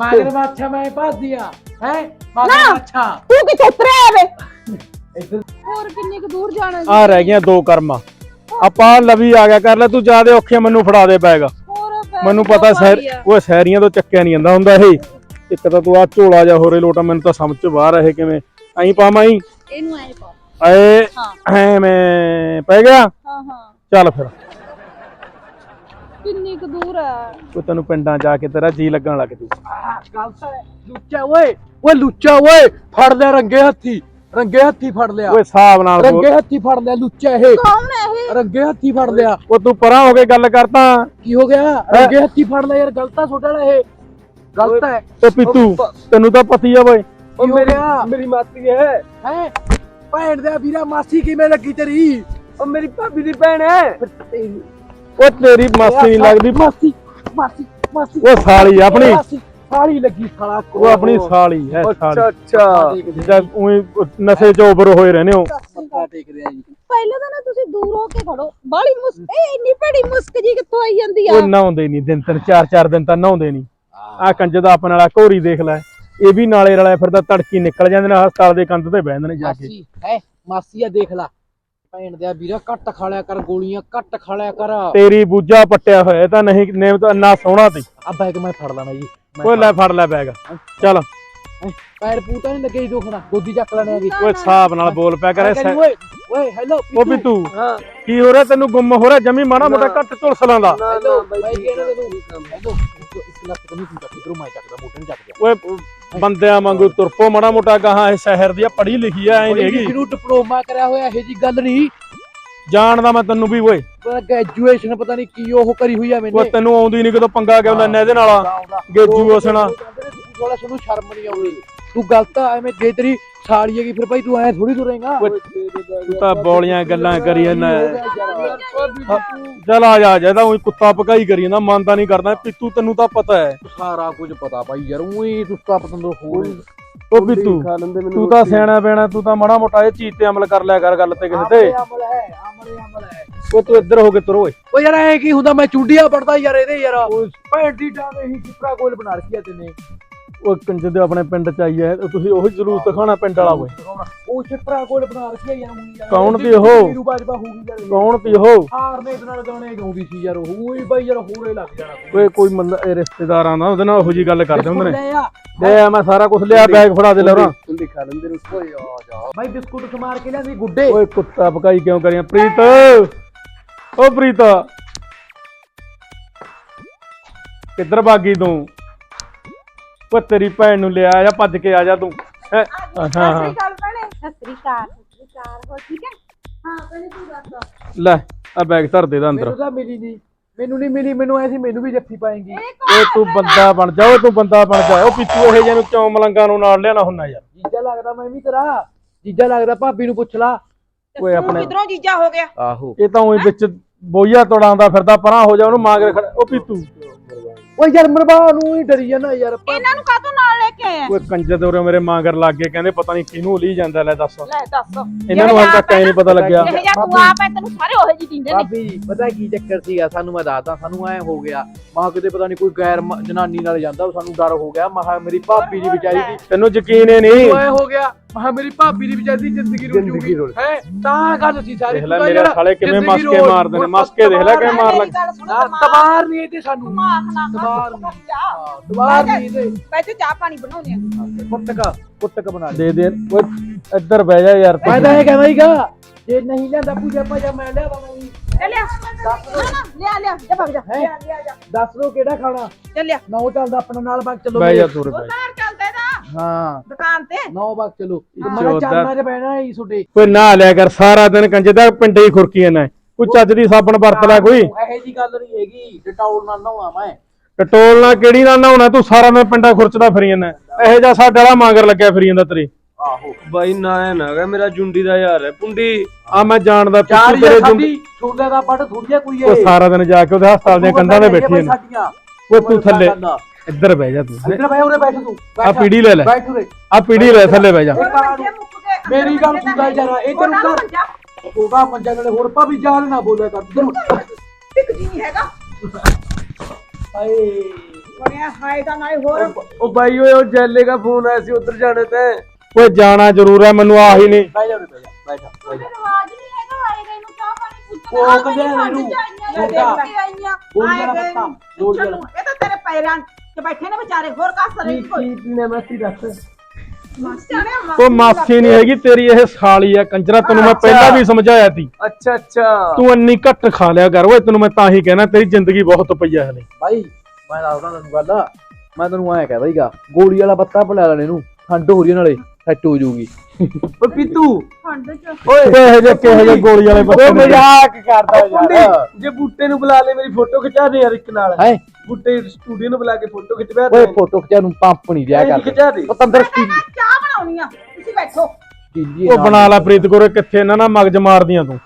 ਮਗਰਮੱਛ ਮੈਂ ਭੱਜ ਦਿਆ ਹੈ ਮਗਰਮੱਛ। ਤੂੰ ਕਿੱਥੇ ਉਤਰਿਆ ਵੇ? ਇੱਧਰ। ਹੋਰ ਕਿੰਨੀ ਕੁ ਦੂਰ ਜਾਣਾ ਆ ਰਹਿ ਗਈਆਂ ਦੋ ਕਰਮਾਂ। ਆਪਾਂ ਲਵੀ ਆ ਗਿਆ ਕਰ ਲੈ ਤੂੰ ਜਿਆਦੇ ਔਖੇ ਮੈਨੂੰ ਫੜਾ ਦੇ ਬੈਗ ਹੋਰ ਬੈਗ ਮੈਨੂੰ ਪਤਾ ਸਹਿਰ। ਉਹ ਸਹਿਰੀਆਂ ਤੋਂ ਚੱਕਿਆ ਨਹੀਂ ਜਾਂਦਾ ਹੁੰਦਾ ਇਹ। ਇੱਕ ਤਾਂ ਤੂੰ ਆ ਝੋਲਾ ਜਾ ਹੋਰੇ ਲੋਟਾ ਮੈਨੂੰ ਤਾਂ ਸਮਝ ਚ ਬਾਹਰ ਇਹ ਕਿਵੇਂ। ਐਂ ਪਾਵਾਂ ਹੀ ਇਹਨੂੰ ਐ ਪਾ। ਐ ਹਾਂ। ਐਵੇਂ ਪੈ ਗਿਆ। ਹਾਂ ਹਾਂ। ਚੱਲ ਫਿਰ। ਕਿੰਨੀ ਕੁ ਦੂਰ ਆ? ਉਹ ਤੈਨੂੰ ਪਿੰਡਾਂ ਜਾ ਕੇ ਤੇਰਾ ਜੀ ਲੱਗਣ ਲੱਗ ਜੂ। ਗਲਤ ਹੈ। ਲੁੱਚਾ ਓਏ ਓਏ ਲੁੱਚਾ ਓਏ ਫੜ ਲਿਆ ਰੰਗੇ ਹੱਥੀ। ਰੰਗੇ ਹੱਥੀ ਫੜ ਲਿਆ। ਓਏ ਹਿਸਾਬ ਨਾਲ ਬੋਲ। ਰੰਗੇ ਹੱਥੀ ਫੜ ਲਿਆ ਲੁੱਚਾ ਇਹ। ਕੌਣ ਹੈ ਇਹ? ਰੰਗੇ ਹੱਥੀ ਫੜ ਲਿਆ। ਉਹ ਤੂੰ ਪਰਾਂ ਹੋ ਕੇ ਗੱਲ ਕਰਤਾ ਕੀ ਹੋ ਗਿਆ? ਰੰਗੇ ਹੱਥੀ ਫੜ ਲਿਆ ਯਾਰ ਗਲਤ ਆ ਛੋਟਾ ਵਾਲਾ ਇਹ। ਗਲਤ ਹੈ। ਉਹ ਪਿੱਤੂ ਤੈਨੂੰ ਤਾਂ ਪਤੀ ਆ ਓਏ ਕੀ ਹੋ ਗਿਆ? ਮੇਰੀ ਮਾਸੀ ਹੈ। ਹੈ? ਭੈਣ ਦਾ ਵੀਰਾ ਮਾਸੀ ਕਿਵੇਂ ਲੱਗੀ ਤੇਰੀ? ਉਹ ਮੇਰੀ ਭਾਬੀ ਦੀ ਭੈਣ ਹੈ। ਉਹ ਤੇਰੀ ਮਾਸੀ ਨਹੀਂ ਲੱਗਦੀ। ਮਾਸੀ ਮਾਸੀ ਮਾਸੀ। ਉਹ ਸਾਲੀ ਆਪਣੀ। ਸਾਲੀ ਲੱਗੀ ਸਾਲਾ। ਉਹ ਆਪਣੀ ਸਾਲੀ ਹੈ ਸਾਲੀ। ਅੱਛਾ। ਜਿੱਦਾਂ ਉਹੀ ਨਸ਼ੇ ਚ ਓਵਰ ਹੋਏ ਰਹਿੰਦੇ ਹੋ ਮੱਥਾ ਜੀ। ਪਹਿਲਾਂ ਤਾਂ ਨਾ ਤੁਸੀਂ ਦੂਰ ਹੋ ਕੇ ਖੜੋ। ਬਾਲੀ ਮੁਸਕ ਇਹ ਇੰਨੀ ਭੜੀ ਮੁਸਕ ਜੀ ਕਿੱਥੋਂ ਆਈ ਜਾਂਦੀ ਆ? ਉਹ ਨਹਾਉਂਦੇ ਨਹੀਂ ਦਿਨ ਤਿੰਨ ਚਾਰ ਚਾਰ ਦਿਨ ਤਾਂ ਨਹਾਉਂਦੇ ਨਹੀਂ ਆ ਕੰਜ ਦਾ ਆਪਣੇ ਵਾਲਾ ਘੋਰੀ ਦੇਖ ਲੈ। ਇਹ ਵੀ ਨਾਲੇ ਰਲਿਆ ਫਿਰਦਾ ਤੜਕੀ ਨਿਕਲ ਜਾਂਦੇ ਨੇ ਹਸਪਤਾਲ ਦੇ ਕੰਧ ਤੇ ਬਹਿ ਜਾਂਦੇ ਨੇ ਜਾ ਕੇ। ਮਾਸੀ ਹੈ? ਮਾਸੀ ਆ ਦੇਖ ਲੈ। ਭੈਣ ਦਾ ਵੀਰਾ ਘੱਟ ਖਾ ਲਿਆ ਕਰ ਗੋਲੀਆਂ ਘੱਟ ਖਾ ਲਿਆ ਕਰ। ਆ ਤੇਰੀ ਬੂਜਾ ਪੱਟਿਆ ਹੋਇਆ ਇਹ ਤਾਂ ਨਹੀਂ ਨੇਮ ਤਾਂ ਇੰਨਾ ਸੋਹਣਾ ਤੀ ਬੈਗ ਮੈਂ ਫੜ ਲੈਣਾ ਜੀ ਮੈਂ ਓਏ ਲੈ ਫੜ ਲੈ ਬੈਗ ਚੱਲ। ਹੈਂ, ਪੈਰ ਪੂਤਾ ਨਹੀਂ ਲੱਗੇ ਜੀ ਦੁਖਣਾ ਗੋਦੀ ਚੱਕ ਲੈਣੇ ਆ ਜੀ। ਓਏ ਹਿਸਾਬ ਨਾਲ ਬੋਲ ਪਿਆ ਕਰੇ ਕਹਿੰਦੀ, ਓਏ ਓਏ ਹੈਲੋ ਉਹ ਵੀ ਤੂੰ ਹਾਂ। ਕੀ ਹੋ ਰਿਹਾ ਤੈਨੂੰ ਗੁੰਮ ਹੋ ਰਿਹਾ ਜਮੀ ਮਾੜਾ ਮੋਟਾ ਘੱਟ ਝੁਲਸਲਾਂ ਦਾ ਹੈਲੋ ਬਾਈ ਕਿਹੜਾ ਹੈਲੋ ਇਸ ਲੱਤ ਨਹੀਂ ਤੂੰ ਚੱਕ ਇਧਰੋਂ ਮੈਂ ਚੱਕਦਾ ਮੋਟੇ ਨੂੰ ਚੱਕ ਓਏ ਬੰਦਿਆਂ ਵਾਂਗੂ ਤੁਰਪੋ ਮਾੜਾ ਮੋਟਾ ਗਾਹਾਂ ਇਹ ਸ਼ਹਿਰ ਦੀ ਆ ਪੜ੍ਹੀ ਲਿਖੀ ਆ ਐ ਨਹੀਂ ਹੈਗੀ। ਜਿਹਨੂੰ ਡਿਪਲੋਮਾ ਕਰਿਆ ਹੋਇਆ ਇਹ ਜੀ ਗੱਲ ਨਹੀਂ। ਜਾਣਦਾ ਮੈਂ ਤੈਨੂੰ ਵੀ ਓਏ। ਗ੍ਰੈਜੂਏਸ਼ਨ ਪਤਾ ਨਹੀਂ ਕੀ ਉਹ ਕਰੀ ਹੋਈ ਆ ਉਹ ਮੈਨੇ ਤੈਨੂੰ ਆਉਂਦੀ ਨਹੀਂ ਕਿਦੋਂ ਪੰਗਾ ਕਿਉਂ ਲੈਣਾ ਇਹਦੇ ਨਾਲ? ਗ੍ਰੈਜੂਏਸ਼ਨ। ਥੋੜਾ ਸਾਨੂੰ ਸ਼ਰਮ ਨਹੀਂ ਆਉਂਦੀ। ਤੂੰ ਗਲਤ ਐਵੇਂ ਜੇ ਤੇਰੀ ਸਾਲੀ ਹੈਗੀ ਫਿਰ ਭਾਈ ਤੂੰ ਐ ਥੋੜੀ ਤੁਰੇਗਾ। ਤੂੰ ਤਾਂ ਬੋਲੀਆਂ ਗੱਲਾਂ ਕਰੀ ਜਾਂਦਾ ਚੱਲ ਆ ਜਾ ਜਾ ਇਹਦਾ ਉਹੀ ਕੁੱਤਾ ਪਕਾਈ ਕਰੀ ਜਾਂਦਾ ਮੰਨਦਾ ਨਹੀਂ ਕਰਦਾ ਪਿੱਤੂ ਤੈਨੂੰ ਤਾਂ ਪਤਾ ਹੈ ਸਾਰਾ ਕੁਝ ਪਤਾ ਭਾਈ ਯਾਰ ਉਹੀ ਤੂੰ ਤਾਂ ਪਤੰਦੋ ਹੋਰ ਉਹ ਪਿੱਤੂ ਤੂੰ ਤਾਂ ਸਿਆਣਾ ਪੈਣਾ ਤੂੰ ਤਾਂ ਮਾੜਾ ਮੋਟਾ ਇਹ ਚੀਜ਼ ਤੇ ਅਮਲ ਕਰ ਲਿਆ ਕਰ ਗੱਲ ਤੇ ਕਿਸੇ ਤੇ। ਅਮਲ ਹੈ ਅਮਲ ਅਮਲ ਹੈ। ਉਹ ਤੂੰ ਇੱਧਰ ਹੋ ਕੇ ਤੁਰ ਓਏ। ਉਹ ਯਾਰ ਐ ਕੀ ਹੁੰਦਾ ਮੈਂ ਚੁੰਡੀਆਂ ਪੜਦਾ ਯਾਰ ਇਹਦੇ ਯਾਰ। ਭੈਣ ਦੀ ਇਹੀ ਚਿਪਰਾ ਗੋਲ ਬਣਾ ਰੱਖੀ ਆ ਤੈਨੇ। ਉਹ ਕੰਜ ਦੇ ਆਪਣੇ ਪਿੰਡ ਚ ਆਈ ਹੈ ਤੁਸੀਂ ਉਹੀ ਜਲੂਸ ਦਿਖਾਣਾ ਪਿੰਡ ਵਾਲਾ ਓਏ ਉਹ ਚਿਪਰਾ ਗੋਲ ਬਣਾ ਰੱਖੀ ਆ ਯਾਰ ਹੁਣ ਯਾਰ ਕੌਣ ਤੀ ਇਹਦੀ ਉਹ? ਨੀਰੂ ਬਾਜਵਾ ਹੋਊਗੀ ਯਾਰ। ਕੌਣ ਤੀ ਉਹ? ਹਾਰ ਨੇ ਇਹਦੇ ਨਾਲ ਗਾਣੇ ਗਾਉਂਦੀ ਸੀ ਯਾਰ ਉਹ। ਹੀ ਬਾਈ ਯਾਰ ਹੋਰੇ ਲੱਗ ਜਾਣਾ। ਓਏ ਕੋਈ ਮੱਲਾ ਇਹ ਰਿਸ਼ਤੇਦਾਰਾਂ ਦਾ ਉਹਦੇ ਨਾਲ ਉਹੋ ਜੀ ਗੱਲ ਕਰਦੇ ਹੁੰਦੇ ਨੇ। ਲੈ ਮੈਂ ਸਾਰਾ ਕੁਝ ਲਿਆ ਬੈਗ ਫੜਾ ਦੇ ਲਵਰਾਂ ਤੂੰ ਦਿਖਾ ਲੈਂਦੇ ਨੂੰ ਓਏ ਆ ਜਾ। ਬਾਈ ਬਿਸਕੁਟ ਸਮਾਰ ਕੇ ਲਿਆਂਦੀ ਗੁੱਡੇ। ਓਏ ਕੁੱਤਾ ਪਕਾਈ ਕਿਉਂ ਕਰੀਆਂ? ਪ੍ਰੀਤ। ਓ ਪ੍ਰੀਤ। ਕਿੱਧਰ ਭਾਗੀ ਤੂੰ? ਓ ਤੇਰੀ ਭੈਣ ਨੂੰ ਲਿਆ ਆ ਜਾ ਭੱਜ ਕੇ ਆ ਜਾ ਤੂੰ। ਹੈਂ? ਹਾਂ ਹਾਂ ਕਾਲ ਭੈਣੇ। ਸਤਿ ਸ੍ਰੀ ਅਕਾਲ ਸਤਿ ਸ੍ਰੀ ਅਕਾਲ। ਹੋ ਠੀਕ ਹੈ? ਹਾਂ ਭੈਣੇ ਤੂੰ ਦੱਸ। ਲੈ ਆ ਬੈਗ ਧਰ ਦੇ ਦਾ ਅੰਦਰ। ਮੈਨੂੰ ਤਾਂ ਮਿਲੀ ਨਹੀਂ ਮੈਨੂੰ ਨਹੀਂ ਮਿਲੀ ਮੈਨੂੰ ਵੀ ਜੱਫੀ ਪਾਏਗੀ। ਓਏ ਤੂੰ ਬੰਦਾ ਬਣ ਜਾ ਓਏ ਤੂੰ ਬੰਦਾ ਬਣ ਜਾ। ਓ ਪਿੱਛੂ ਇਹ ਜਿਹਨੂੰ ਕਿਉਂ ਮਲੰਗਾਂ ਨੂੰ ਨਾਲ ਲਿਆਣਾ ਹੁੰਨਾ ਯਾਰ? ਜੀਜਾ ਲੱਗਦਾ ਮੈਂ ਵੀ ਤੇਰਾ ਜੀਜਾ ਲੱਗਦਾ ਭਾਬੀ ਨੂੰ ਪੁੱਛ ਲਾ। ਓਏ ਆਪਣੇ ਕਿਧਰੋਂ ਜੀਜਾ ਹੋ ਗਿਆ? ਆਹੋ। ਇਹ ਤਾਂ ਉਹੀ ਵਿੱਚ ਬੋਈਆ ਤੋੜਾਉਂਦਾ ਫਿਰਦਾ ਪਰਾਂ ਹੋ ਜਾ ਉਹਨੂੰ ਮਾਂਗ ਖੜਾ ਓ ਪਿੱਤੂ। ਓਏ ਯਾਰ ਮਰਬਾ ਨੂੰ ਹੀ ਡਰੀ ਜਾਂਦਾ ਯਾਰ ਇਹਨਾਂ ਨੂੰ ਕਾਹਤੋਂ ਨਾਲ ਲੈ ਕੇ ਆਇਆ ਓਏ ਕੰਜਰ ਦੇ ਉਰੇ ਮੇਰੇ ਮਾਂਗਰ ਲੱਗ ਗਏ ਕਹਿੰਦੇ ਪਤਾ ਨਹੀਂ ਕਿਹਨੂੰ ਲਈ ਜਾਂਦਾ ਲੈ ਦੱਸ। ਲੈ ਦੱਸ। ਇਹਨਾਂ ਨੂੰ ਹਾਲੇ ਤੱਕ ਐ ਨਹੀਂ ਪਤਾ ਲੱਗਿਆ। ਇਹ ਜਾਂ ਤੂੰ ਆਪ ਹੈ ਤੈਨੂੰ ਸਾਰੇ ਉਹੇ ਜੀ ਦਿੰਦੇ ਨੇ। ਭਾਬੀ ਪਤਾ ਕੀ ਚੱਕਰ ਸੀਗਾ? ਸਾਨੂੰ ਮੈਂ ਦੱਸਦਾ ਸਾਨੂੰ ਐ ਹੋ ਗਿਆ। ਮਾਂ ਕਿਤੇ ਪਤਾ ਨਹੀਂ ਕੋਈ ਗੈਰ ਮ- ਜਨਾਨੀ ਨਾਲ ਜਾਂਦਾ ਸਾਨੂੰ ਡਰ ਹੋ ਗਿਆ। ਮਹਾ ਮੇਰੀ ਭਾਬੀ ਦੀ ਵਿਚਾਰੀ ਦੀ ਤੈਨੂੰ ਯਕੀਨ ਹੀ ਨਹੀਂ। ਐ ਹੋ ਗਿਆ। ਮਹਾ ਮੇਰੀ ਭਾਬੀ ਦੀ ਵਿਚਾਰੀ ਦੀ ਜ਼ਿੰਦਗੀ ਰੁਲ ਜੂਗੀ। ਹੈ? ਤਾਂ ਗੱਲ ਸੀ ਸਾਰੀ। ਦੇਖ ਲੈ ਮੇਰੇ ਸਾਲੇ ਕਿਵੇਂ ਮਸਕੇ ਮਾਰਦੇ ਨੇ ਮਸਕੇ ਦੇਖ ਲੈ ਕਿਵੇਂ ਮਾਰ ਲੱਗ ਨਾ ਤਬਾਰ ਨਹੀਂ ਇਹਦੇ ਸਾਨੂੰ। ਮਾਖ ਨਾ ਤਬਾਰ ਨਹੀਂ। ਤਬਾਰ ਨਹੀਂ ਇਹਦੇ। ਬੈਠੇ ਚਾਹ ਪਾਣੀ ਬਣਾਉਂਦੇ ਆ। ਕੁੱਟਕਾ ਕੁੱਟਕ ਬਣਾ ਦੇ ਦੇ। ਓਏ ਇੱਧਰ ਬਹਿ ਜਾ ਯਾਰ ਤੂੰ। ਮੈਂ ਤਾਂ ਇਹ ਕਹਿੰਦਾ ਹੀਗਾ ਜੇ ਨਹੀਂ ਲਿਆਂਦਾ ਪੂਜਾ ਪਾਜਾ ਮੈਂ ਲਿਆ ਦਵਾਂ ਜੀ ਲੈ ਲਿਆ ਨਾ ਨਾ ਲਿਆ ਲਿਆ। ਜਾ ਭਗ ਜਾ? ਲਿਆ ਲਿਆ ਜਾ। ਦੱਸ ਦੋ ਕਿਹੜਾ ਖਾਣਾ। ਚੱਲਿਆ ਨੌ ਚੱਲਦਾ ਆਪਣਾ ਨਾਲ ਬਾਗ ਚਲੋ ਬਹਿ ਜਾ ਤੂੰ ਬਹਿ ਹਾਂ। ਦੁਕਾਨ ਤੇ? ਨੌ ਚਲੋ। ਚ ਬਹਿਣਾ ਹੀ ਲਿਆ ਕਰ ਸਾਰਾ ਦਿਨ ਕੰਜੇ ਦਾ ਪਿੰਡੇ ਹੀ ਖੁਰਕੀ ਨਾ। ਕੋਈ ਚੱਜ ਦੀ ਸਾਬਣ ਵਰਤ ਲੈ ਕੋਈ। ਇਹੋ ਜੀ ਗੱਲ ਨਹੀਂ ਹੈਗੀ ਡਟਾਉਲ ਨਾਲ ਨਹਾਵਾਂ ਮੈਂ। ਟਟੋਲ ਨਾ ਕਿਹੜੀ ਨਾਲ ਨਹਾਉਣਾ? ਤੂੰ ਸਾਰਾ ਦਿਨ ਪਿੰਡਾ ਖੁਰਚਦਾ ਫਿਰੀ ਜਾਂਦਾ। ਇਹੋ ਜਿਹਾ ਸਾਡੇ ਵਾਲਾ ਮਾਂਗਰ ਲੱਗਿਆ ਫਿਰੀ ਜਾਂਦਾ ਤੇਰੇ। ਆਹੋ। ਬਾਈ ਨਾ ਐ ਨਾ ਹੈਗਾ ਮੇਰਾ ਜੁੰਡੀ ਦਾ ਯਾਰ ਹੈ। ਪੁੰਡੀ। ਆ ਮੈਂ ਜਾਣਦਾ ਚਾਰ ਤੇਰੇ ਸਾਡੀ ਛੋਲੇ ਦਾ ਪੱਟ ਥੋੜੀਆਂ ਕੋਈ ਉਹ ਸਾਰਾ ਦਿਨ ਜਾ ਕੇ ਉਹਦੇ ਹਸਪਤਾਲ ਦੀਆਂ ਕੰਧਾਂ ਤੇ ਬੈਠੀ ਨੇ ਓਏ ਤੂੰ ਥੱਲੇ। ਇੱਧਰ ਬਹਿ ਜਾ ਤੂੰ। ਇੱਧਰ ਬੈ ਉਰੇ ਬੈਠ ਤੂੰ। ਆ ਪੀੜੀ ਲੈ ਲੈ। ਬੈਠ ਉਰੇ। ਆ ਪੀੜੀ ਲੈ ਥੱਲੇ ਬਹਿ ਜਾ। ਮੇਰੀ ਗੱਲ ਸੁਣ ਲੈ ਜਰਾ ਇਹ ਤੈਨੂੰ ਕਰ। ਉਹਦਾ ਮੰਜਾ ਨਾਲੇ ਹੋਰ ਭਾਵੇਂ ਜਾਲ ਨਾ ਬੋਲਿਆ ਕਰ ਇੱਧਰ। ਟਿਕ ਜੀ ਨਹੀਂ ਹੈਗਾ। ਹਾਏ। ਬਣਿਆ ਹਾਏ ਦਾ ਨਾਲੇ ਹੋਰ। ਉਹ ਬਾਈ ਓਏ ਉਹ ਜੈਲੇ ਦਾ ਫੋਨ ਆਇਆ ਸੀ ਉਧਰ ਜਾਣੇ ਤੇ। ਓਏ ਜਾਣਾ ਜ਼ਰੂਰ ਹੈ ਮੈਨੂੰ ਆਹੀ ਨਹੀਂ। ਬਹਿ ਜਾ ਬਹਿ ਜਾ ਬਹਿ ਜਾ ਬਹਿ ਜਾ। ਰਿਵਾਜ ਨਹੀਂ ਹੈਗਾ ਆਏ ਗਏ ਨੂੰ ਚਾਹ ਪਾਣੀ ਪੁੱਛਣਾ। ਉਹ ਕਹਿੰਦੇ ਆਏ ਗਏ ਨੂੰ। ਗੋਲੀ ਪੁੱਛਣ ਨੂੰ। ਇਹ ਤਾਂ ਤੇਰੇ ਪੈਰਾਂ 'ਚ ਬੈਠੇ ਨੇ ਵਿਚਾਰੇ ਹੋਰ ਕਾਸ ਕੀ ਰਹੀ ਕੋਈ? ਕੀ ਪੀਣਾ ਮਾਸੀ ਦੱਸ? ਉਹ ਮਾਸੀ ਨਹੀਂ ਹੈਗੀ ਤੇਰੀ ਇਹ ਸਾਲੀ ਆ ਕੰਜਰਾ ਤੈਨੂੰ ਮੈਂ ਪਹਿਲਾਂ ਵੀ ਸਮਝਾਇਆ ਸੀ। ਅੱਛਾ ਅੱਛਾ। ਤੂੰ ਇੰਨੀ ਘੱਟ ਖਾ ਲਿਆ ਕਰ ਓਏ ਤੈਨੂੰ ਮੈਂ ਤਾਂ ਹੀ ਕਹਿਣਾ ਤੇਰੀ ਜ਼ਿੰਦਗੀ ਬਹੁਤ ਪਈ ਆ ਹਲੇ। ਭਾਈ ਮੈਂ ਦੱਸਦਾ ਤੈਨੂੰ ਗੱਲ। ਮੈਂ ਤੈਨੂੰ ਐਂ ਕਹਦਾ ਹੀਗਾ ਗੋਲੀ ਵਾਲਾ ਪੱਤਾ ਬਣਾ ਲੈਣੇ ਨੂੰ ਠੰਡ ਹੋ ਰਹੀ ਨਾਲੇ ਸੈੱਟ ਹੋ ਜਾਊਗੀ। ਓ ਪੀਤੂ। ਠੰਡ 'ਚ। ਓਏ। ਇਹੋ ਜਿਹੇ ਕਿਹੋ ਜਿਹੇ ਗੋਲੀ ਵਾਲੇ ਨੇ ਮਜ਼ਾਕ ਕਰਦਾ ਯਾਰ। ਜੇ ਬੂਟੇ ਨੂੰ ਬੁਲਾ ਲੈ ਮੇਰੀ ਫੋਟੋ ਖਿਚਾ ਦੇ ਯਾਰ ਇੱਕ ਨਾਲ। ਹੈ? ਬੂਟੇ ਸਟੂਡੀਓ ਨੂੰ ਬੁਲਾ ਕੇ ਫੋਟੋ ਖਿਚਵਾ ਓਏ ਦੇ। ਫੋਟੋ ਖਿਚਾ ਨੂੰ ਪੰਪ ਨਹੀਂ ਦਿਆ ਕਰ। ਖਿਚਾ ਦੇ। ਉਹ ਚਾਹ ਬਣਾਉਣੀ ਆ? ਤੁਸੀਂ ਬੈਠੋ। ਉਹ ਬਣਾ ਲਾ ਪ੍ਰੀਤ ਕੋਰੇ ਕਿੱਥੇ ਇਹਨਾਂ ਨਾਲ ਮਗਜ ਮਾਰਦੀਆਂ ਤੂੰ?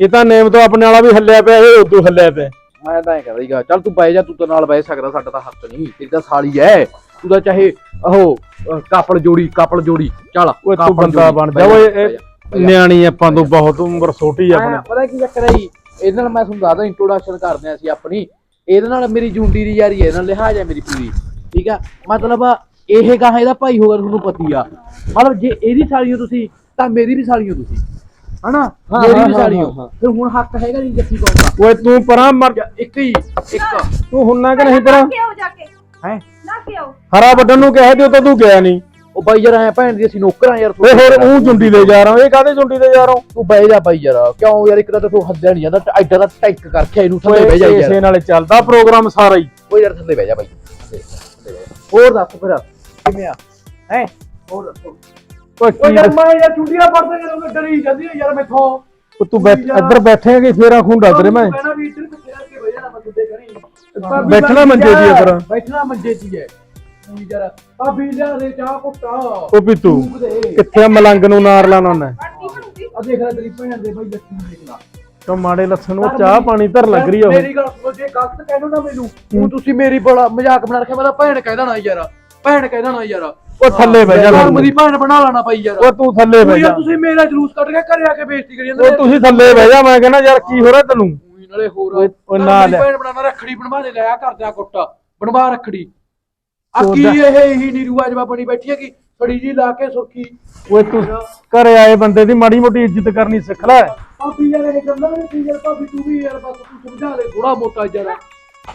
ਇਹ ਤਾਂ ਨੇਮ ਤੋਂ ਆਪਣੇ ਵਾਲਾ ਵੀ ਹੱਲਿਆ ਪਿਆ ਇਹ ਉਦੋਂ ਹੱਲਿਆ ਪਿਆ। ਮੈਂ ਤਾਂ ਐਂ ਕਹਦਾ ਹੀਗਾ ਚੱਲ ਤੂੰ ਬਹਿ ਜਾ ਤੂੰ ਤਾਂ ਨਾਲ ਬਹਿ ਸਕਦਾ ਸਾਡਾ ਤਾਂ ਹੱਥ ਨਹੀਂ। ਤੇਰੀ ਤਾਂ ਸਾਲੀ ਐ। ਤੂੰ ਤਾਂ ਚਾਹੇ ਉਹ ਕਾਪੜ ਜੋੜੀ ਕਾਪੜ ਜੋੜੀ। ਚੱਲ ਓਏ ਤੂੰ ਬੰਦਾ ਬਣ ਜਾ ਓਏ ਇਹ। ਨਿਆਣੀ ਆਪਾਂ ਤੋਂ ਬਹੁਤ ਉਮਰ ਛੋਟੀ ਆ ਆਪਣੇ। ਪਤਾ ਕੀ ਚੱਕਰ ਹੈ ਜੀ? ਇਹਦੇ ਨਾਲ ਮੈਂ ਤੁਹਾਨੂੰ ਦੱਸਦਾ ਇੰਟਰੋਡਕਸ਼ਨ ਕਰਦੇ ਆ ਅਸੀਂ ਆਪਣੀ। ਇਹਦੇ ਨਾਲ ਮੇਰੀ ਜੁੰਡੀ ਦੀ ਯਾਰੀ ਹੈ ਇਹਦੇ ਨਾਲ ਲਿਹਾਜ਼ ਹੈ ਮੇਰੀ ਪੂਰੀ। ਠੀਕ ਆ? ਮਤਲਬ ਇਹ ਗਾਹ ਇਹਦਾ ਭਾਈ ਹੋਗਾ ਤੁਹਾਨੂੰ ਪਤੀ ਆ। ਮਤਲਬ ਜੇ ਇਹਦੀ ਸਾਲੀ ਹੋ ਤੁਸੀਂ ਤਾਂ ਮੇਰੀ ਵੀ ਸਾਲੀ ਹੋ ਤੁਸੀਂ। ਹਨਾ? ਹਾਂ, ਮੇਰੀ ਵੀ ਸਾਲੀ ਹਾਂ। ਫਿਰ ਹੁਣ ਹੱਕ ਹੈਗਾ ਜੀ ਜੱਫੀ ਪਾਉਣ ਦਾ। ਓਏ ਤੂੰ ਪਰਾਂ ਮਰ ਜਾ। ਇੱਕ ਹੀ ਇੱਕ। ਤੂੰ ਹੁੰਨਾ ਕਿ ਨਹੀਂ ਪਰਾਂ? ਕਿਉਂ ਜਾ ਕੇ? ਹੈ? ਨਾ ਕਿਉਂ? ਹਰਾ ਵੱਢਣ ਨੂੰ ਕਹਿ ਦਿਓ ਤਾਂ ਤੂੰ ਗਿਆ ਨਹੀਂ। ਉਹ ਬਾਈ ਯਾਰ ਐ ਭੈਣ ਦੀ ਅਸੀਂ ਨੌਕਰਾਂ ਯਾਰ ਓਏ ਹੋਰ ਉਹ ਜੁੰਡੀ ਲੈ ਜਾ ਰਹਾ ਇਹ ਕਾਹਦੇ ਜੁੰਡੀ ਤੇ ਜਾ ਰਹਾ ਤੂੰ ਬਹਿ ਜਾ ਬਾਈ ਯਾਰ ਕਿਉਂ ਯਾਰ ਇੱਕ ਤਾਂ ਤੂੰ ਹੱਦਿਆ ਨਹੀਂ ਜਾਂਦਾ ਐਡਾ ਦਾ ਟੈਂਕ ਕਰਕੇ ਇਹਨੂੰ ਥੱਲੇ ਬਹਿ ਜਾ ਓਏ ਯਾਰ। ਇਸੇ ਨਾਲੇ ਚੱਲਦਾ ਪ੍ਰੋਗਰਾਮ ਸਾਰਾ ਹੀ। ਉਹ ਯਾਰ ਥੱਲੇ ਬਹਿ ਜਾ ਬਾਈ। ਹੋਰ ਦੱਸ ਫਿਰ ਕਿਵੇਂ ਆ? ਹੈ? ਹੋਰ ਦੱਸੋ। ਓਏ ਯਾਰ ਮੈਂ ਯਾਰ ਚੁੰਡੀਆਂ ਪੜਦਾ ਜਦੋਂ ਮੈਂ ਡਰੀ ਜਾਂਦੀ ਯਾਰ ਮੈਥੋਂ। ਤੂੰ ਬੈਠ ਇੱਧਰ ਬੈਠੇਂਗੇ ਫੇਰਾ ਖੁੰਡਾ ਤੇਰੇ ਮੈਂ। ਇੱਧਰ ਬੈਠਣਾ ਮੰਜੇ ਦੀ ਉੱਪਰ। ਬੈਠਣਾ ਮੰਜੇ ਦੀ ਹੈ। ਤੂੰ ਯਾਰ ਭਾਬੀ ਲਿਆ ਦੇ ਚਾਹ ਕੁੱਟਾ ਓ ਵੀ ਤੂੰ ਦੇ। ਕਿੱਥੇ ਆ ਮਲੰਗ ਨੂੰ ਨਾਰ ਲਾਣਾ ਬਣੂਗੀ। ਆ ਦੇਖ ਲੈ ਤੇਰੀ ਭੈਣ ਦੇ ਬਾਈ ਲੱਛਣ ਦੇਖ ਲਾ। ਤੋ ਮਾੜੇ ਲੱਛਣ ਨੂੰ? ਚਾਹ ਪਾਣੀ ਧਰ ਲੱਗ ਰਹੀ ਆ ਉਹ। ਮੇਰੀ ਗੱਲ ਸੁਣੋ ਜੇ ਗਲਤ ਕਹਿਣੋ ਨਾ ਮੈਨੂੰ ਉਹ ਤੁਸੀਂ ਮੇਰੀ ਬੜਾ ਮਜ਼ਾਕ ਬਣਾ ਰੱਖਿਆ ਮੇਰਾ ਭੈਣ ਕਹਿ ਦੇਣਾ ਯਾਰ। ਭੈਣ ਕਹਿ ਦੇਣਾ ਯਾਰ। ਓ ਥੱਲੇ ਬਹਿ ਜਾ ਯਾਰ ਮੇਰੀ ਭੈਣ ਬਣਾ ਲੈਣਾ ਬਾਈ ਯਾਰ। ਓ ਤੂੰ ਥੱਲੇ ਉਹ ਬਹਿ ਯਾਰ ਜਾ। ਤੁਸੀਂ ਮੇਰਾ ਜਲੂਸ ਕੱਢ ਕੇ ਘਰੇ ਆ ਕੇ ਬੇਇੱਜ਼ਤੀ ਕਰੀ ਜਾਂਦੇ ਓ ਤੁਸੀਂ ਥੱਲੇ ਬਹਿ ਜਾ ਮੈਂ ਕਹਿੰਦਾ ਯਾਰ ਕੀ ਹੋ ਰਿਹਾ ਤੈਨੂੰ? ਨਾਲੇ ਹੋਰ ਨਾਲੇ ਨਾ ਲੈ। ਭੈਣ ਬਣਾਣਾ ਰੱਖੜੀ ਬਣਵਾ ਦੇ ਲਿਆ ਕਰਦਿਆ ਕੁੱਟਾ ਬਣਵਾ ਰੱਖੜੀ। ਆ ਤੂੰ ਕੀ ਇਹ ਇਹੀ ਨੀਰੂ ਅਜਵਾ ਬਣੀ ਬੈਠੀ ਹੈ ਕਿ ਫੜੀ ਜੀ ਲਾ ਕੇ ਸੁਰਖੀ। ਓਏ ਤੂੰ ਘਰੇ ਆਏ ਬੰਦੇ ਦੀ ਮਾੜੀ ਮੋਟੀ ਇੱਜ਼ਤ ਕਰਨੀ ਸਿੱਖ ਲੈ। ਭਾਬੀ ਯਾਰ ਇਹ ਗੱਲਾਂ ਨਹੀਂ ਯਾਰ ਭਾਬੀ ਤੂੰ ਵੀ ਯਾਰ ਬਸ ਤੂੰ ਸਮਝਾ ਲੈ ਥੋੜਾ ਮੋਟਾ ਯਾਰ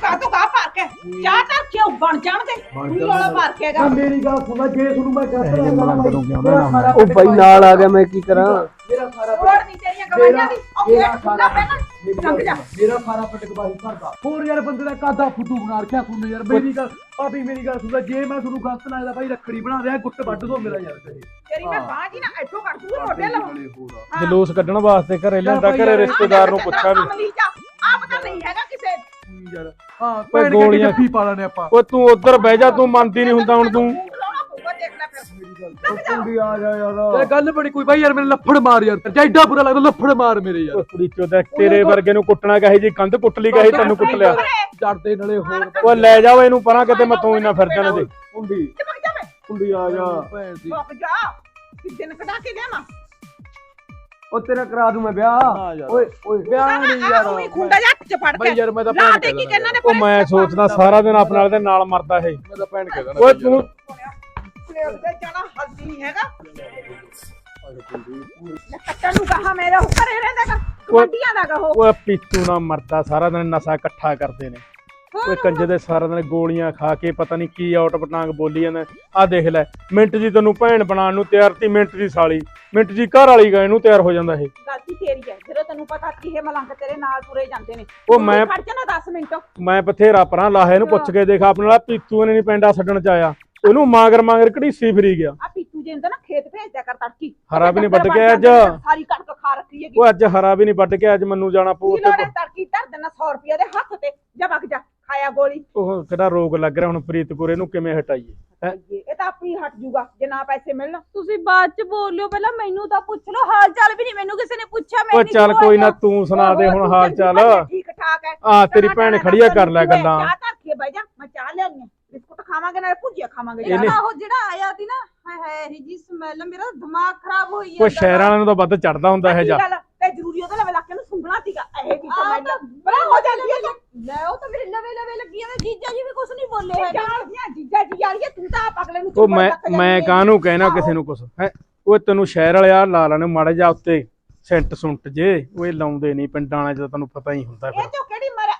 ਕਾ ਤੋਂ ਕਾ ਭਰ ਕੇ? ਚਾਹ ਤਾਂ ਕਿਉਂ ਬਣ ਜਾਣਗੇ ਤੂੰ? ਰੋਲਾ ਮਾਰ ਕੇ ਆ ਗਾ ਮੇਰੀ ਗੱਲ ਸੁਣਾ ਜੇ ਤੁਹਾਨੂੰ ਮੈਂ ਨੂੰ ਨਾ ਸਾਰਾ ਉਹ ਬਾਈ ਨਾਲ ਆ ਗਿਆ ਮੈਂ ਕੀ ਕਰਾਂ? ਮੇਰਾ ਸਾਰਾ ਰੋੜ ਨਹੀਂ ਤੇਰੀਆਂ ਗਵਾਈਆਂ ਦੀ। ਉਹ ਮੇਰਾ ਖੁੱਲਾ ਪਹਿਲਾਂ ਲੰਘ ਜਾ। ਮੇਰਾ ਸਾਰਾ ਪਟਕ ਬਾਈ ਭਰਦਾ। ਹੋਰ ਯਾਰ ਬੰਦੇ ਦਾ ਕਾਦਾ ਫੁੱਟੂ ਬਣਾ ਰੱਖਿਆ ਤੁਹਾਨੂੰ ਯਾਰ? ਮੇਰੀ ਗੱਲ ਭਾਬੀ ਮੇਰੀ ਗੱਲ ਸੁਣਦਾ ਜੇ ਮੈਂ ਤੁਹਾਨੂੰ ਗਲਤ ਲੱਗਦਾ ਬਾਈ ਰੱਖੜੀ ਬਣਾ ਦਿਆ ਗੁੱਟ ਵੱਢ ਦੋ ਮੇਰਾ ਯਾਰ ਕਹੇ ਤੇਰੀ ਮੈਂ ਬਾਹ ਜੀ ਨਾ ਇੱਥੋਂ ਕੱਢ ਦੂੰ ਰੋਟੇ ਲਾਉਂ ਜਲੂਸ ਕੱਢਣ ਵਾਸਤੇ ਘਰੇ ਲੈਂਦਾ ਘਰੇ ਰਿਸ਼ਤੇਦਾਰ ਨੂੰ ਪੁੱਛਿਆ ਵੀ। ਆਪ ਤਾਂ ਨਹੀਂ ਹੈਗਾ ਕਿਸੇ। ਯਾਰ? ਹਾਂ ਭੈਣ ਗੋਲੀਆਂ- ਗੋਲੀਆਂ ਫੀ ਪਾ ਲੈਣੇ ਆਪਾਂ। ਓਏ ਤੂੰ ਉੱਧਰ ਬਹਿ ਜਾ ਤੂੰ ਮੰਨਦੀ ਨਹੀਂ ਹੁੰਦਾ ਹੁਣ ਤੂੰ। ਦੇਖ ਲੈ ਫਿਰ ਕੁੰਡੀ ਆ ਜਾ ਯਾਰ। ਇਹ ਗੱਲ ਬਣੀ ਕੋਈ ਬਾਈ ਯਾਰ ਮੈਨੂੰ ਲੱਫੜ ਮਾਰ ਯਾਰ। ਜੈਡਾ ਬੁਰਾ ਲੱਗਦਾ ਲੱਫੜ ਮਾਰ ਮੇਰੇ ਯਾਰ। ਓਏ ਕੁੜੀ ਚੋਦਾ ਤੇਰੇ ਵਰਗੇ ਨੂੰ ਕੁੱਟਣਾ ਕਹੇ ਜੀ ਕੰਧ ਕੁੱਟ ਲਈ ਕਹੇ ਤੈਨੂੰ ਕੁੱਟ ਲਿਆ। ਡਰਦੇ ਨਾਲੇ ਹੋਰ ਓਏ ਲੈ ਜਾਓ ਇਹਨੂੰ ਪਰਾਂ ਕਿਤੇ ਮੈਂ ਤੂੰ ਹੀ ਨਾ ਫਿਰ ਜਾਣੇ ਦੇ ਕੁੰਡੀ। ਚਮਕ ਜਾਵੇ। ਕੁੰਡੀ ਆ ਜਾ। ਭੈਣ ਦੀ ਰੁਕ ਜਾ। ਕਿ ਦਿਨ ਕਢਾ ਕੇ ਦੇਵਾਂ ਉਹ ਤੇਰਾ ਕਰਾ ਦੂੰ ਮੈਂ ਵਿਆਹ। ਨਾ ਯਾਰ। ਓਏ ਓਏ। ਵਿਆਹ ਨਹੀਂ ਯਾਰ। ਉਹ ਖੁੰਡਾ ਜਾ ਚ ਫੜ ਬਾਈ ਕੇ। ਯਾਰ ਮੈਂ ਤਾਂ ਲਾ ਭੈਣ ਦੇ ਕੀ ਕਹਿੰਨਾਂ ਨੇ ਉਹ ਮੈਂ ਸੋਚਦਾ ਸਾਰਾ ਦਿਨ ਆਪਣੇ ਨਾਲ ਦੇ ਨਾਲ ਮਰਦਾ ਇਹ। ਮੈਂ ਤਾਂ ਭੈਣ ਕਹਿ ਓਏ ਤੂੰ ਪਲੇਟ ਤੇ ਜਾਣਾ ਹਲਦੀ ਨਹੀਂ ਹੈਗਾ। ਲੈ ਕੱਟਣ ਨੂੰ ਕਹਾ ਮੇਰਾ ਉਹ ਘਰੇ ਰਹਿੰਦਾ ਕਮੰਡੀਆਂ ਦਾ ਕਹੋ। ਓਏ ਪੀਤੂ ਨਾ ਮਰਦਾ ਸਾਰਾ ਦਿਨ ਨਸ਼ਾ ਇਕੱਠਾ ਕਰਦੇ ਨੇ। ਓਏ ਕੰਜੇ ਦੇ ਸਾਰਾ ਦਿਨ ਗੋਲੀਆਂ ਖਾ ਕੇ ਪਤਾ ਨਹੀਂ ਕੀ ਆਊਟ ਪਟਾਂਗ ਬੋਲੀ ਜਾਂਦਾ ਆ ਦੇਖ ਲੈ ਮਿੰਟ ਜੀ ਤੈਨੂੰ ਭੈਣ ਬਣਾਉਣ ਨੂੰ ਤਿਆਰ ਤੀ ਮਿੰਟ ਦੀ ਸਾਲੀ। ਮਿੰਟ ਜੀ ਘਰ ਵਾਲੀ ਗਏ ਨੂੰ ਤਿਆਰ ਹੋ ਜਾਂਦਾ ਇਹ। ਗਲਤੀ ਤੇਰੀ ਹੈ ਜਦੋਂ ਤੈਨੂੰ ਪਤਾ ਕਿ ਇਹ ਮਲੰਗ ਤੇਰੇ ਨਾਲ ਤੁਰੇ ਜਾਂਦੇ ਨੇ। ਉਹ ਮੈਂ- ਖੜ ਜਾ ਨਾ 10 ਮਿੰਟ। ਮੈਂ ਬਥੇਰਾ ਪਰਾਂ ਲਾਹੇ ਨੂੰ ਪੁੱਛ ਕੇ ਦੇਖ ਆਪਣੇ ਨਾਲ ਪੀਤੂ ਨੇ ਨਹੀਂ ਪੈਂਡਾ ਛੱਡਣ ਚ ਆਇਆ। ਉਹਨੂੰ ਮਾਂਗਰ ਮਾਂਗਰ ਘੜੀਸੀ ਫਰੀ ਗਿਆ? ਆ ਪੀਤੂ ਜੇ ਹੁੰਦਾ ਨਾ ਖੇਤ ਭੇਜਦਿਆ ਕਰ ਤੜਕੀ। ਹਰਾ ਵੀ ਨੀ ਵੱਢ ਕੇ ਅੱਜ। ਸਾਰੀ ਕਣਕ ਖਾ ਰੱਖੀ ਹੈਗੀ। ਉਹ ਅੱਜ ਹਰਾ ਵੀ ਨਹੀਂ ਵੱਢ ਕੇ ਅੱਜ ਮੈਨੂੰ ਜਾਣਾ ਪਊ ਹੈ ਤੜਕੀ ਧਰ ਦੇਣਾ 100 ਰੁਪਏ ਦੇ ਹੱਥ ਤੇ ਜਾ ਵਗ ਜਾ ਖਾਇਆ ਗੋਲੀ। ਉਹ ਕਿਹੜਾ ਰੋਗ ਲੱਗ ਰਿਹਾ ਹੁਣ ਪ੍ਰੀਤਪੁਰੇ ਨੂੰ ਕਿਵੇਂ ਹਟਾਈਏ? ਹੈਂ? ਇਹ ਤਾਂ ਆਪੇ ਹੀ ਹਟ ਜੂਗਾ ਜੇ ਨਾ ਪੈਸੇ ਮਿਲਣ। ਤੁਸੀਂ ਬਾਅਦ ਚ ਬੋਲਿਓ ਪਹਿਲਾਂ ਮੈਨੂੰ ਤਾਂ ਪੁੱਛ ਲਓ ਹਾਲ ਚਾਲ ਵੀ ਨਹੀਂ ਮੈਨੂੰ ਕਿਸੇ ਨੇ ਪੁੱਛਿਆ ਮੈਂ ਓ ਚੱਲ ਕੋਈ ਨਾ ਤੂੰ ਸੁਣਾ ਦੇ ਹੁਣ ਹਾਲ ਚਾਲ। ਠੀਕ ਠਾਕ ਹੈ। ਆ ਤੇਰੀ ਭੈਣ ਖੜੀ ਆ ਕਰ ਲੈ ਗੱਲਾਂ। ਚਾਹ ਧਰ ਕੇ ਬਹਿ ਜਾ ਮੈਂ ਚਾਹ ਲਿਆਉਣੀ ਬਿਸਕੁਟ ਖਾਵਾਂਗੇ ਨਾਲੇ ਭੁਜੀਆ ਖਾਵਾਂਗੇ। ਇਹਨੇ- ਉਹ ਜਿਹੜਾ ਆਇਆ ਸੀ ਨਾ ਹਾਏ ਹਾਏ ਇਹ ਜੀ ਸਮੈਲ ਮੇਰਾ ਦਿਮਾਗ ਖਰਾਬ ਹੋਈ ਕੋਈ ਸ਼ਹਿਰਾਂ ਵਾਲਿਆਂ ਨੂੰ ਤਾਂ ਵੱਧ ਚੜਦਾ ਹੁੰਦਾ ਇਹ ਜਾ ਤੇ ਜ਼ਰੂਰੀ ਉਹਦੇ ਨਾਲ ਇਲਾਕੇ ਨੂੰ ਸੁੰਘਣਾ ਸੀਗਾ ਇਹ ਕੀ ਆਹ ਤਾਂ ਬੜਾ ਹੋ ਜਾਂਦੀ ਹੈ ਲੈ ਉਹ ਤਾਂ ਮੇਰੇ ਲਵੇ ਲਵੇ ਲੱਗੀ ਜਾਂਦੇ ਜੀਜਾ ਜੀ ਵੀ ਕੁਝ ਨਹੀਂ ਬੋਲੇ ਹੈਗੇ। ਜਾਣਦੀਆਂ ਜੀਜਾ ਜੀ ਯਾਰ ਤੂੰ ਤਾਂ ਆਪ ਅਗਲੇ ਨੂੰ ਉਹ ਚੁੱਪ ਮੈਂ ਰੱਖ ਮੈਂ ਜਾਂਦੀ ਹੈ। ਕਾਹਨੂੰ ਕਹਿਣਾ ਕਿਸੇ ਨੂੰ ਕੁਛ? ਹੈ? ਉਹ ਤੈਨੂੰ ਸ਼ਹਿਰ ਵਾਲੇ ਆ ਲਾ ਲੈਣੇ ਮਾੜੇ ਜਾ ਉੱਤੇ ਸੈਂਟ ਸੁੰਟ ਜੇ ਉਹ ਇਹ ਲਾਉਂਦੇ ਨਹੀਂ ਪਿੰਡਾਂ ਵਾਲੇ ਜਦੋਂ ਤੈਨੂੰ ਪਤਾ ਹੀ ਹੁੰਦਾ ਇਹ ਫਿਰ। ਚੋਂ ਕਿਹੜੀ ਮਰੇ